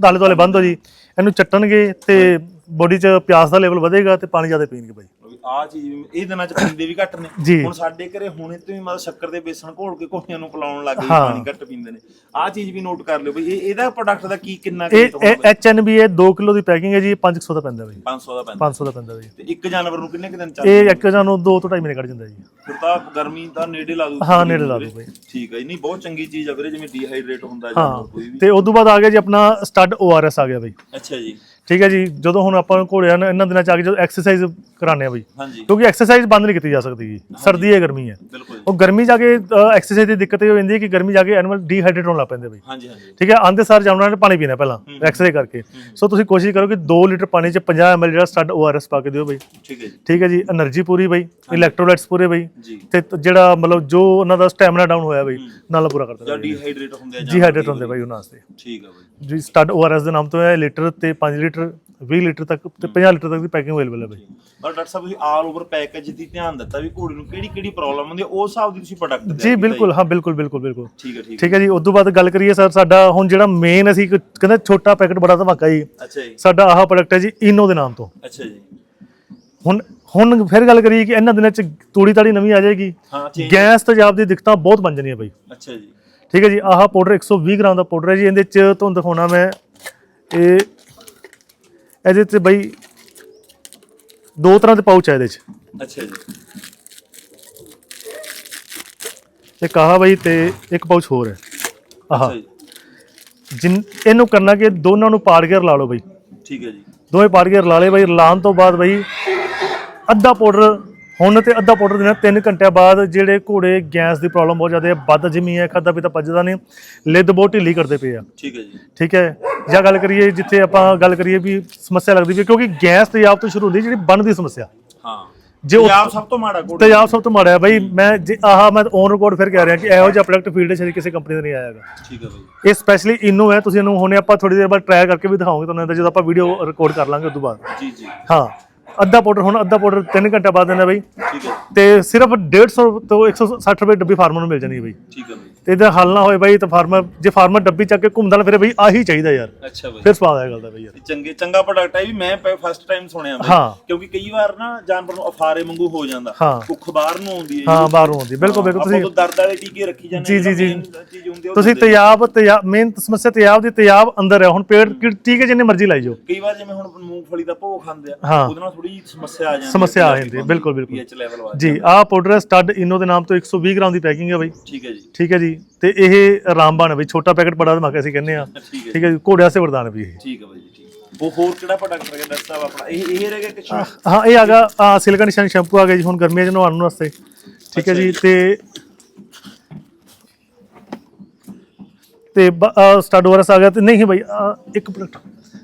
ਦਾਲੇ ਦੁਆਲੇ ਬੰਦ ਹੋ ਜੀ। ਇਹਨੂੰ ਚੱਟਣਗੇ ਤੇ ਬੋਡੀ 'ਚ ਪਿਆਸ ਦਾ ਲੈਵਲ ਵਧੇਗਾ ਤੇ ਪਾਣੀ ਜ਼ਿਆਦਾ ਪੀਣਗੇ ਬਾਈ
ਆ ਚੀਜ਼ ਵੀ- ਇਹ ਦਿਨਾਂ ਚ ਪੀਂਦੇ ਵੀ ਘੱਟ ਨੇ।
ਜੀ।
ਹੁਣ ਸਾਡੇ ਘਰੇ ਹੁਣੇ ਤੋਂ ਹੀ ਮਤਲਬ ਸ਼ੱਕਰ ਦੇ ਬੇਸਣ ਘੋਲ ਕੇ ਕੋਹੀਆਂ ਨੂੰ ਪਿਲਾਉਣ ਲੱਗ ਗਏ
ਹਾਂ।
ਪਾਣੀ ਘੱਟ ਪੀਂਦੇ ਨੇ। ਆ ਚੀਜ਼ ਵੀ ਨੋਟ ਕਰ ਲਿਓ ਬਈ ਇਹ ਇਹਦਾ ਪ੍ਰੋਡਕਟ ਦਾ ਕੀ ਕਿੰਨਾ
ਇਹ
ਰੇਟ ਹੋਣਾ
ਇਹ HNB ਇਹ 2 ਕਿਲੋ ਦੀ ਪੈਕਿੰਗ ਹੈ ਜੀ 500 ਦਾ ਪੈਂਦਾ ਬਾਈ
500 ਦਾ ਪੈਂਦਾ।
500 ਦਾ ਪੈਂਦਾ ਬਾਈ
ਤੇ ਇੱਕ ਜਾਨਵਰ ਨੂੰ ਕਿੰਨੇ ਕੁ ਦਿਨ ਚੱਲਦਾ?
ਇਹ ਇੱਕ ਜਾਨੂੰ 2 ਤੋਂ 2.5 ਮਹੀਨੇ ਕੱਢ ਜਾਂਦਾ ਜੀ।
ਫਿਰ ਤਾਂ ਗਰਮੀ ਤਾਂ ਨੇੜੇ ਲਾ ਦੂ
ਹਾਂ, ਨੇੜੇ ਲਾ ਦੂ ਬਈ।
ਠੀਕ ਹੈ ਜੀ। ਨਹੀਂ ਬਹੁਤ ਚੰਗੀ ਚੀਜ਼ ਆ ਵੀਰੇ ਜਿਵੇਂ ਡੀਹਾਈਡਰੇਟ ਹੁੰਦਾ ਜਾਨਵਰ ਕੋਈ ਵੀ।
ਤੇ ਉਸ ਤੋਂ ਬਾਅਦ ਆ ਗਿਆ ਜੀ ਆਪਣਾ ਸਟੱਡ ORS ਆ ਗਿਆ ਬਾਈ।
ਅੱਛਾ ਜੀ।
ਠੀਕ ਹੈ ਜੀ ਜਦੋਂ ਹੁਣ ਆਪਾਂ ਘੋੜਿਆਂ ਨੂੰ ਇਹਨਾਂ ਦਿਨਾਂ ਚ ਆ ਕੇ ਜਦੋਂ ਐਕਸਰਸਾਈਜ਼ ਕਰਾਉਂਦੇ ਆ ਬਈ ਕਿਉਂਕਿ ਐਕਸਰਸਾਈਜ਼ ਬੰਦ ਨਹੀਂ ਕੀਤੀ ਜਾ ਸਕਦੀ ਜੀ ਸਰਦੀ ਹੈ ਗਰਮੀ ਹੈ। ਉਹ ਗਰਮੀ ਜਾ ਕੇ ਐਕਸਰਸਾਈਜ਼ ਦੀ ਦਿੱਕਤ ਹੋ ਜਾਂਦੀ ਹੈ ਕਿ ਗਰਮੀ ਜਾ ਕੇ ਐਨੀਮਲ ਡੀਹਾਈਡਰੇਟ ਹੋਣ ਲੱਗ ਬਈ।
ਹਾਂਜੀ ਹਾਂਜੀ।
ਠੀਕ ਹੈ ਆਂਦੇ ਸਾਰ ਜਾਮਣਾ ਨੇ ਪਾਣੀ ਪੀਣਾ ਪਹਿਲਾਂ ਐਕਸਰਸਾਈਜ਼ ਕਰਕੇ। ਸੋ ਤੁਸੀਂ ਕੋਸ਼ਿਸ਼ ਕਰੋ ਕਿ 2 ਲੀਟਰ ਪਾਣੀ ਚ 50 ml ਜਿਹੜਾ ਸਟੱਡ ORS ਪਾ ਕੇ ਦਿਓ ਬਈ।
ਠੀਕ ਹੈ ਜੀ।
ਠੀਕ ਹੈ ਜੀ એનર્ਜੀ ਪੂਰੀ ਬਈ ਇਲੈਕਟ੍ਰੋਲਾਈਟਸ ਪੂਰੇ ਬਈ। ਤੇ ਜਿਹੜਾ ਮਤਲਬ ਜੋ ਉਹਨਾਂ ਦਾ ਸਟੈਮਿਨਾ ਡਾਊਨ ਹੋਇਆ ਬਈ ਨਾਲ ਪੂਰਾ ਕਰ ਦਿੰਦੇ
ਡੀਹਾਈਡਰੇਟ ਹੁੰਦੇ ਆ
ਜਾਂ ਹੁੰਦੇ ਬਈ ਉਹਨਾਂ ਵਾਸਤੇ।
ਠੀਕ ਹੈ ਬਈ।
ਜੀ ਸਟੱਡ ORS ਦੇ ਨਾਮ ਤੋਂ ਹੈ ਲੀਟਰ ਤੇ 5 ਲੀਟਰ 20 ਲੀਟਰ ਤੱਕ ਤੇ 50 ਲੀਟਰ ਤੱਕ ਦੀ ਪੈਕਿੰਗ ਅਵੇਲੇਬਲ ਹੈ ਬਈ।
ਪਰ ਡਾਕਟਰ ਸਾਹਿਬ ਤੁਸੀਂ ਆਲ ਓਵਰ ਪੈਕੇਜ ਦੀ ਧਿਆਨ ਦਿੱਤਾ ਵੀ ਘੋੜੀ ਨੂੰ ਕਿਹੜੀ ਕਿਹੜੀ ਪ੍ਰੋਬਲਮ ਹੁੰਦੀ ਹੈ ਉਸ ਹਿਸਾਬ ਦੀ ਤੁਸੀਂ ਪ੍ਰੋਡਕਟ
ਜੀ ਬਿਲਕੁਲ ਹਾਂ ਬਿਲਕੁਲ ਬਿਲਕੁਲ ਬਿਲਕੁਲ।
ਠੀਕ ਹੈ ਠੀਕ
ਹੈ। ਜੀ ਉਸ ਤੋਂ ਬਾਅਦ ਗੱਲ ਕਰੀਏ ਸਰ ਸਾਡਾ ਹੁਣ ਜਿਹੜਾ ਮੇਨ ਅਸੀਂ ਕਹਿੰਦੇ ਛੋਟਾ ਪੈਕਟ ਬੜਾ ਧਮਾਕਾ ਜੀ।
ਅੱਛਾ ਜੀ।
ਸਾਡਾ ਆਹ ਪ੍ਰੋਡਕਟ ਹੈ ਜੀ ਇਨੋ ਦੇ ਨਾਮ ਤੋਂ।
ਅੱਛਾ ਜੀ।
ਹੁਣ ਹੁਣ ਫਿਰ ਗੱਲ ਕਰੀਏ ਕਿ ਇਹਨਾਂ ਦਿਨਾਂ ਚ ਤੂੜੀ ਤਾੜੀ ਨਵੀਂ ਆ ਜਾਏਗੀ। ਗੈਸ ਤੇਜ਼ਾਬ ਦੀ ਦਿੱਕਤਾਂ ਬਹੁਤ ਬਣ ਜਾਣੀਆਂ ਬਈ।
ਅੱਛਾ ਜੀ।
ਠੀਕ ਹੈ ਜੀ ਆਹ ਪਾਊਡਰ 120 ਗ੍ਰਾਮ ਦਾ ਪਾਊਡਰ ਹੈ ਜੀ ਇਹਦੇ ਚ ਤੁਹਾਨੂੰ ਦਿਖਾਉਣਾ ਮੈਂ ਇਹ ਇਹਦੇ ਚ ਬਈ ਦੋ ਤਰ੍ਹਾਂ ਦੇ ਪਾਊਚ ਆ ਇਹਦੇ ਚ।
ਅੱਛਾ ਜੀ।
ਇੱਕ ਆਹ ਬਈ ਤੇ ਇੱਕ ਪਾਊਚ ਹੋਰ ਹੈ। ਆਹ ਜਿਨ ਇਹਨੂੰ ਕਰਨਾ ਕਿ ਦੋਨਾਂ ਨੂੰ ਪਾੜ ਕੇ ਰਲਾ ਲਓ ਬਈ।
ਠੀਕ ਹੈ ਜੀ।
ਦੋਵੇਂ ਪਾੜ ਕੇ ਰਲਾ ਲਏ ਬਈ ਰਲਾਉਣ ਤੋਂ ਬਾਅਦ ਬਈ ਅੱਧਾ ਪਾਊਡਰ ਹੁਣ ਤੇ ਅੱਧਾ ਪਾਊਡਰ ਦੇਣਾ 3 ਘੰਟਿਆਂ ਬਾਅਦ ਜਿਹੜੇ ਘੋੜੇ ਗੈਸ ਦੀ ਪ੍ਰੋਬਲਮ ਬਹੁਤ ਜ਼ਿਆਦਾ ਹੈ ਵੱਧ ਜਿਮੀ ਹੈ ਖਾਦਾ ਪੀਤਾ ਪਚਦਾ ਨਹੀਂ ਲਿੱਦ ਬਹੁਤ ਢਿੱਲੀ ਕਰਦੇ ਪਏ ਆ।
ਠੀਕ ਹੈ ਜੀ।
ਠੀਕ ਹੈ ਜਾਂ ਗੱਲ ਕਰੀਏ ਜਿੱਥੇ ਆਪਾਂ ਗੱਲ ਕਰੀਏ ਵੀ ਸਮੱਸਿਆ ਲੱਗਦੀ ਵੀ ਕਿਉਂਕਿ ਗੈਸ ਤੇਜ਼ਾਬ ਤੋਂ ਸ਼ੁਰੂ ਹੁੰਦੀ ਜਿਹੜੀ ਬਣਨ ਦੀ ਸਮੱਸਿਆ।
ਹਾਂ।
ਜੇ
ਪੰਜਾਬ ਸਭ ਤੋਂ ਮਾੜਾ ਘੋੜੀ।
ਤੇਜ਼ਾਬ ਸਭ ਤੋਂ ਮਾੜਾ ਹੈ ਬਈ ਮੈਂ ਜੇ ਆਹ ਮੈਂ ਔਨ ਰਿਕਾਰਡ ਫਿਰ ਕਹਿ ਰਿਹਾ ਕਿ ਇਹੋ ਜਿਹਾ ਪ੍ਰੋਡਕਟ ਫੀਲਡ 'ਚ ਕਿਸੇ ਕੰਪਨੀ ਦਾ ਨਹੀਂ ਆਇਆ ਹੈਗਾ।
ਠੀਕ ਹੈ ਬਈ।
ਇਹ ਸਪੈਸ਼ਲੀ ਇਨੋ ਹੈ ਤੁਸੀਂ ਇਹਨੂੰ ਹੁਣੇ ਆਪਾਂ ਥੋੜੀ ਦੇਰ ਬਾਅਦ ਟਰਾਈ ਕਰਕੇ ਵੀ ਦਿਖਾਵਾਂਗੇ ਤੁਹਾਨੂੰ ਜਦੋਂ ਆਪਾਂ ਵੀਡੀਓ ਰਿਕਾਰਡ ਕਰ ਲਾਂਗੇ ਉਸ ਤੋਂ ਬਾਅਦ।
ਜੀ ਜੀ।
ਹਾਂ। ਅੱਧਾ ਪਾਊਡਰ ਹੁਣ ਅੱਧਾ ਪਾਊਡਰ 3 ਘੰਟੇ ਬਾਅਦ ਦੇਣਾ ਬਈ।
ਠੀਕ ਹੈ।
ਤੇ ਸਿਰਫ 150 ਤੋਂ 160 ਰੁਪਏ ਡੱਬੀ ਫਾਰਮਰ ਨੂੰ ਮਿਲ ਜਾਣੀ ਹੈ ਬਈ।
ਠੀਕ ਹੈ ਬਈ।
ਤੇ ਇਹਦਾ ਹੱਲ ਨਾ ਹੋਏ ਬਈ ਤਾਂ ਫਾਰਮਰ ਜੇ ਫਾਰਮਰ ਡੱਬੀ ਚੱਕ ਕੇ ਘੁੰਮਦਾ ਨਾ ਫਿਰੇ ਬਈ ਆਹੀ ਚਾਹੀਦਾ ਯਾਰ।
ਅੱਛਾ ਬਈ।
ਫਿਰ ਸਵਾਦ ਆਇਆ ਗੱਲ ਦਾ ਬਈ ਯਾਰ।
ਚੰਗੇ ਚੰਗਾ ਪ੍ਰੋਡਕਟ ਹੈ ਵੀ ਮੈਂ ਫਸਟ ਟਾਈਮ ਸੁਣਿਆ ਬਈ। ਕਿਉਂਕਿ ਕਈ ਵਾਰ ਨਾ ਜਾਨਵਰ ਨੂੰ ਅਫਾਰੇ ਵਾਂਗੂ ਹੋ ਜਾਂਦਾ। ਭੁੱਖ ਬਾਹਰ ਨੂੰ ਆਉਂਦੀ ਹੈ
ਹਾਂ ਬਾਹਰੋਂ ਆਉਂਦੀ ਬਿਲਕੁਲ ਬਿਲਕੁਲ ਤੁਸੀਂ
ਦਰਦ ਵਾਲੇ ਟੀਕੇ ਰੱਖੀ ਜਾਂਦੇ
ਜੀ, ਜੀ, ਜੀ। ਤੁਸੀਂ। ਤਿਆਬ ਤਿਆਬ ਮੇਨ ਸਮੱਸਿਆ ਤਿਆਬ ਦੀ ਤਿਆਬ ਅੰਦਰ ਹੈ। ਹੁਣ ਪੇਟ ਠੀਕ ਹੈ ਜਿੰਨੇ ਮਰਜ਼ੀ ਲਾਈ ਜਾਓ।
ਕਈ ਵਾਰ ਜਿਵੇਂ ਹੁਣ ਮੂੰਗਫਲੀ ਦਾ ਭੋਗ ਖਾਂਦੇ ਆ। ਉਹਦੇ ਨਾਲ ਥੋੜੀ ਸਮੱਸਿਆ ਆ ਜਾਂਦੀ ਹੈ
ਸਮੱਸਿਆ ਆ ਜਾਂਦੀ ਹੈ, ਬਿਲਕੁਲ, ਬਿਲਕੁਲ।
ਪੀਐਚ ਲੈਵਲ ਵਾਲੀ
ਜੀ ਆਹ ਪਾਊਡਰ ਸਟੱਡ ਇਨੋ ਦੇ ਨਾਮ ਤੋਂ 120 ਗ੍ਰਾਮ ਦੀ ਪੈਕਿੰਗ ਹੈ ਬਈ।
ਠੀਕ ਹੈ ਜੀ।
ਠੀਕ ਹੈ ਜੀ। ਤੇ ਇਹ ਰਾਮਬਾਣ ਹੈ ਬਈ। ਛੋਟਾ ਪੈਕਟ ਬੜਾ ਧਮਾਕਾ ਅਸੀਂ ਕਹਿੰਦੇ ਆ
ਠੀਕ ਹੈ
ਜੀ। ਘੋੜੇ ਵਾਸਤੇ ਵਰਦਾਨ ਵੀ ਇਹ।
ਠੀਕ ਹੈ ਬਾਈ ਜੀ ਉਹ ਹੋਰ ਕਿਹੜਾ ਪ੍ਰੋਡਕਟ ਗਿਆ? ਡਾਕਟਰ ਸਾਹਿਬ ਆਪਣਾ। ਇਹ ਇਹ ਰਹਿ ਗਿਆ ਕਿ
ਹਾਂ ਇਹ ਆਗਾ ਆ ਸਿਲਕਨ ਸ਼ੈਂਪੂ ਆ ਗਿਆ ਜੀ। ਹੁਣ ਗਰਮੀਆਂ 'ਚ ਨਹਾਉਣ ਵਾਸਤੇ। ਠੀਕ ਹੈ ਜੀ। ਤੇ ਤੇ ਸਟੱਡ ਵਾਰਸ ਆ ਗਿਆ ਤੇ ਨਹੀਂ ਭਾਈ ਆਹ ਇੱਕ ਪ੍ਰੋਡਕਟ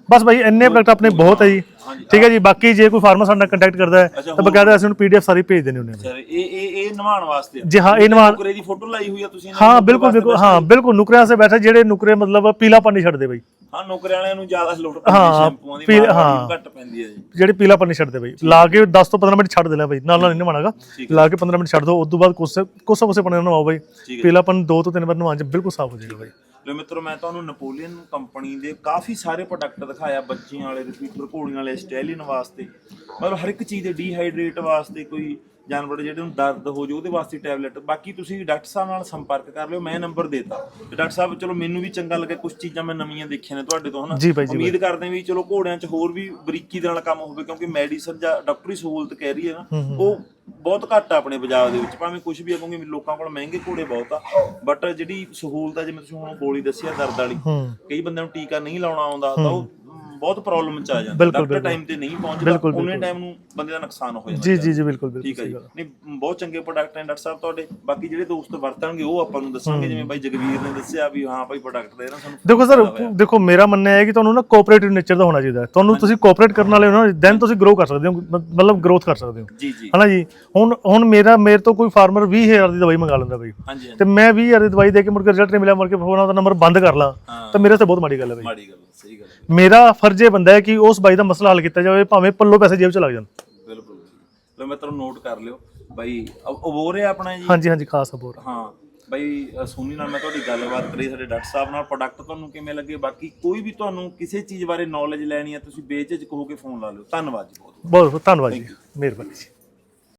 ਬਸ ਭਾਈ ਇੰਨੇ ਪ੍ਰੋਡਕਟ ਆਪਣੇ ਬਹੁਤ ਹੈ ਜੀ। ਠੀਕ ਹੈ ਜੀ ਬਾਕੀ ਜੇ ਕੋਈ ਫਾਰਮਰ ਸਾਡੇ ਨਾਲ ਕੰਟੈਕਟ ਕਰਦਾ ਹੈ ਤਾਂ ਬਕਾਇਦਾ ਅਸੀਂ ਉਹਨੂੰ ਪੀਡੀਐਫ ਸਾਰੀ ਭੇਜ ਦੇਣੇ ਹੁੰਦੇ ਹਾਂ
ਸਰ ਇਹ ਇਹ ਇਹ ਨਵਾਉਣ ਵਾਸਤੇ ਆ।
ਜੀ ਹਾਂ ਇਹ ਨਵਾਨ
ਨੁਕਰੇ ਦੀ ਫੋਟੋ ਲਾਈ ਹੋਈ ਆ ਤੁਸੀਂ ਇਹਨਾਂ
ਹਾਂ ਬਿਲਕੁਲ
ਵਾਸਤੇ
ਬਿਲਕੁਲ ਹਾਂ ਬਿਲਕੁਲ ਨੁਕਰਿਆਂ ਸੇ ਬੈਠੇ ਜਿਹੜੇ ਨੁਕਰੇ ਮਤਲਬ ਪੀਲਾਪਨ ਨਹੀਂ ਛੱਡਦੇ ਬਈ।
ਹਾਂ ਨੁਕਰੇ ਵਾਲਿਆਂ ਨੂੰ ਜ਼ਿਆਦਾ ਲੋੜ ਪੈਂਦੀ
ਹਾਂ,
ਸ਼ੈਂਪੂਆਂ ਦੀ
ਹਾਂ।
ਘੱਟ ਪੈਂਦੀ ਹੈ ਜੀ।
ਜਿਹੜੇ ਪੀਲਾਪਨ ਨਹੀਂ ਛੱਡਦੇ ਬਈ। ਲਾ ਕੇ 10 ਤੋਂ 15 ਮਿੰਟ ਛੱਡ ਦੇਣਾ ਬਈ ਨਾਲ ਨਾਲ ਨਹੀਂ ਨਵਾਣਾਗਾ ਲਾ ਕੇ 15 ਮਿੰਟ ਛੱਡ ਦਿਓ ਉਸ ਤੋਂ ਬਾਅਦ ਕੋਸੇ ਕੋਸਾ ਕੋਸੇ ਪਾਣੀ ਨਾਲ ਨਵਾਓ ਬਈ। ਪੀਲਾਪਨ ਦੋ ਤੋਂ ਤਿੰਨ ਵਾਰ ਨਵਾਉਣ ਚ ਬਿਲਕੁਲ ਸਾਫ਼ ਹੋ ਜਾਏਗਾ ਬਈ।
ਲੋ ਮਿੱਤਰੋ, ਮੈਂ ਤੁਹਾਨੂੰ ਨਪੋਲੀਅਨ ਕੰਪਨੀ ਦੇ ਕਾਫੀ ਸਾਰੇ ਪ੍ਰੋਡਕਟ ਦਿਖਾਇਆ, ਬੱਚਿਆਂ ਵਾਲੇ ਰਿਪੀਟਰ ਘੋੜੀਆਂ ਵਾਲੇ ਸਟੈਲੀਨ ਵਾਸਤੇ। ਮਤਲਬ ਹਰ ਇੱਕ ਚੀਜ਼ ਦੇ ਡੀਹਾਈਡਰੇਟ ਵਾਸਤੇ ਕੋਈ ਜਾਨਵਰ ਜਿਹੜੇ ਨੂੰ ਦਰਦ ਹੋ ਜਾਊ ਉਹਦੇ ਵਾਸਤੇ ਟੈਬਲੇਟ। ਬਾਕੀ ਤੁਸੀਂ ਡਾਕਟਰ ਸਾਹਿਬ ਨਾਲ ਸੰਪਰਕ ਕਰ ਲਿਓ ਮੈਂ ਨੰਬਰ ਦੇਤਾ ਤੇ। ਡਾਕਟਰ ਸਾਹਿਬ ਚਲੋ ਮੈਨੂੰ ਵੀ ਚੰਗਾ ਲੱਗਿਆ ਕੁਝ ਚੀਜ਼ਾਂ ਮੈਂ ਨਵੀਆਂ ਦੇਖੀਆਂ ਨੇ ਤੁਹਾਡੇ ਤੋਂ ਹਨਾ? ਉਮੀਦ ਕਰਦੇ ਵੀ ਚਲੋ ਘੋੜਿਆਂ 'ਚ ਹੋਰ ਵੀ ਬਰੀਕੀ ਦੇ ਨਾਲ ਕੰਮ ਹੋਵੇ ਕਿਉਂਕਿ ਮੈਡੀਸਨ ਜਾਂ ਡਾਕਟਰੀ ਸਹੂਲਤ ਕਹਿ ਰਹੀ ਹੈ ਨਾ ਉਹ ਬਹੁਤ ਘੱਟ ਆ ਆਪਣੇ ਪੰਜਾਬ ਦੇ ਵਿੱਚ ਭਾਵੇਂ ਕੁਝ ਵੀ ਆ ਕਿਉਂਕਿ ਲੋਕਾਂ ਕੋਲ ਮਹਿੰਗੇ ਘੋੜੇ ਬਹੁਤ ਆ। ਬਟ ਜਿਹੜੀ ਸਹੂਲਤ ਆ ਜਿਵੇਂ ਤੁਸੀਂ ਹੁਣ ਗੋਲੀ ਦੱਸੀ ਆ ਦਰਦ ਵਾਲੀ ਕਈ ਬੰਦਿਆਂ ਨੂੰ ਟੀਕਾ ਨਹੀਂ ਲਾਉਣਾ ਆਉਂਦਾ ਤਾਂ ਉਹ ਬਹੁਤ ਪ੍ਰੋਬਲਮ ਚ ਆ ਜਾਂਦਾ ਡਾਕਟਰ। ਟਾਈਮ ਤੇ ਨਹੀਂ ਪਹੁੰਚਦਾ ਉਹਨੇ ਟਾਈਮ ਨੂੰ ਬੰਦੇ ਦਾ ਨੁਕਸਾਨ ਹੋ ਜਾਂਦਾ
ਜੀ ਜੀ ਜੀ ਬਿਲਕੁਲ
ਠੀਕ
ਬਿਲਕੁਲ
ਹੈ ਜੀ। ਨਹੀਂ ਬਹੁਤ ਚੰਗੇ ਪ੍ਰੋਡਕਟ ਨੇ ਡਾਕਟਰ ਸਾਹਿਬ ਤੁਹਾਡੇ। ਬਾਕੀ ਜਿਹੜੇ ਦੋਸਤ ਵਰਤਣਗੇ ਉਹ ਆਪਾਂ ਨੂੰ ਦੱਸਾਂਗੇ ਜਿਵੇਂ ਬਾਈ ਜਗਵੀਰ ਨੇ ਦੱਸਿਆ ਵੀ ਹਾਂ ਭਾਈ ਪ੍ਰੋਡਕਟ ਦੇ ਨਾ ਸਾਨੂੰ
ਦੇਖੋ ਸਰ ਦੇਖੋ ਮੇਰਾ ਮੰਨਣਾ ਹੈ ਕਿ ਤੁਹਾਨੂੰ ਨਾ ਕੋਆਪਰੇਟਿਵ ਨੇਚਰ ਦਾ ਹੋਣਾ ਚਾਹੀਦਾ ਤੁਹਾਨੂੰ ਤੁਸੀਂ ਕੋਆਪਰੇਟ ਕਰਨ ਵਾਲੇ ਹੋ ਨਾ ਦੈਨ ਤੁਸੀਂ ਗਰੋ ਕਰ ਸਕਦੇ ਹੋ ਮਤਲਬ ਗਰੋਥ ਕਰ ਸਕਦੇ ਹੋ।
ਜੀ ਜੀ।
ਹਨਾ ਜੀ? ਹੁਣ ਹੁਣ ਮੇਰਾ ਮੇਰੇ ਤੋਂ ਕੋਈ ਫਾਰਮਰ 20000 ਦੀ ਦਵਾਈ ਮੰਗਾ ਲੈਂਦਾ ਬਈ। ਤੇ ਮੈਂ 20000 ਦੀ ਦਵਾਈ ਦੇ ਕੇ ਮੁੜ ਕੇ ਰਿਜ਼ਲਟ ਨਹੀਂ ਮਿਲਿਆ ਮੁੜ ਕੇ ਫੋਨ ਉਹਦਾ ਨੰਬਰ ਬੰਦ ਕਰ ਲਾਂ। ਤਾਂ ਮੇਰੇ ਤੇ ਬਹੁਤ ਮਾੜੀ ਗੱਲ ਹੈ ਬਈ।
ਮਾੜੀ ਗੱਲ ਸਹੀ ਗੱਲ।
ਮੇਰਾ ਫਰਜ਼ ਬੰਦਾ ਹੈ ਕਿ ਉਸ ਬਾਈ ਦਾ ਮਸਲਾ ਹੱਲ ਕੀਤਾ ਜਾਵੇ ਭਾਵੇਂ ਪੱਲੋ ਪੈਸੇ ਜੇਬ ਚ ਲੱਗ ਜਾਣ।
ਬਿਲਕੁਲ ਜੀ। ਲੋ ਨੋਟ ਕਰ ਲਿਓ। ਬਾਈ ਅਬੋਰ ਹੈ ਆਪਣਾ ਜੀ?
ਹਾਂਜੀ ਹਾਂਜੀ ਖਾਸ ਅਬੋਰ
ਹਾਂ। ਬਈ ਸੋਨੀ ਨਾਲ ਮੈਂ ਤੁਹਾਡੀ ਗੱਲਬਾਤ ਕਰੀ ਸਾਡੇ ਡਾਕਟਰ ਸਾਹਿਬ ਨਾਲ ਪ੍ਰੋਡਕਟ ਤੁਹਾਨੂੰ ਕਿਵੇਂ ਲੱਗੇ? ਬਾਕੀ ਕੋਈ ਵੀ ਤੁਹਾਨੂੰ ਕਿਸੇ ਚੀਜ਼ ਬਾਰੇ ਨੌਲੇਜ ਲੈਣੀ ਹੈ ਤੁਸੀਂ ਬੇਝਿਜਕ ਹੋ ਕੇ ਫੋਨ ਲਾ ਲਿਓ। ਧੰਨਵਾਦ ਜੀ ਬਹੁਤ
ਬਹੁਤ ਬਹੁਤ ਧੰਨਵਾਦ ਜੀ। ਮਿਹਰਬਾਨੀ ਜੀ।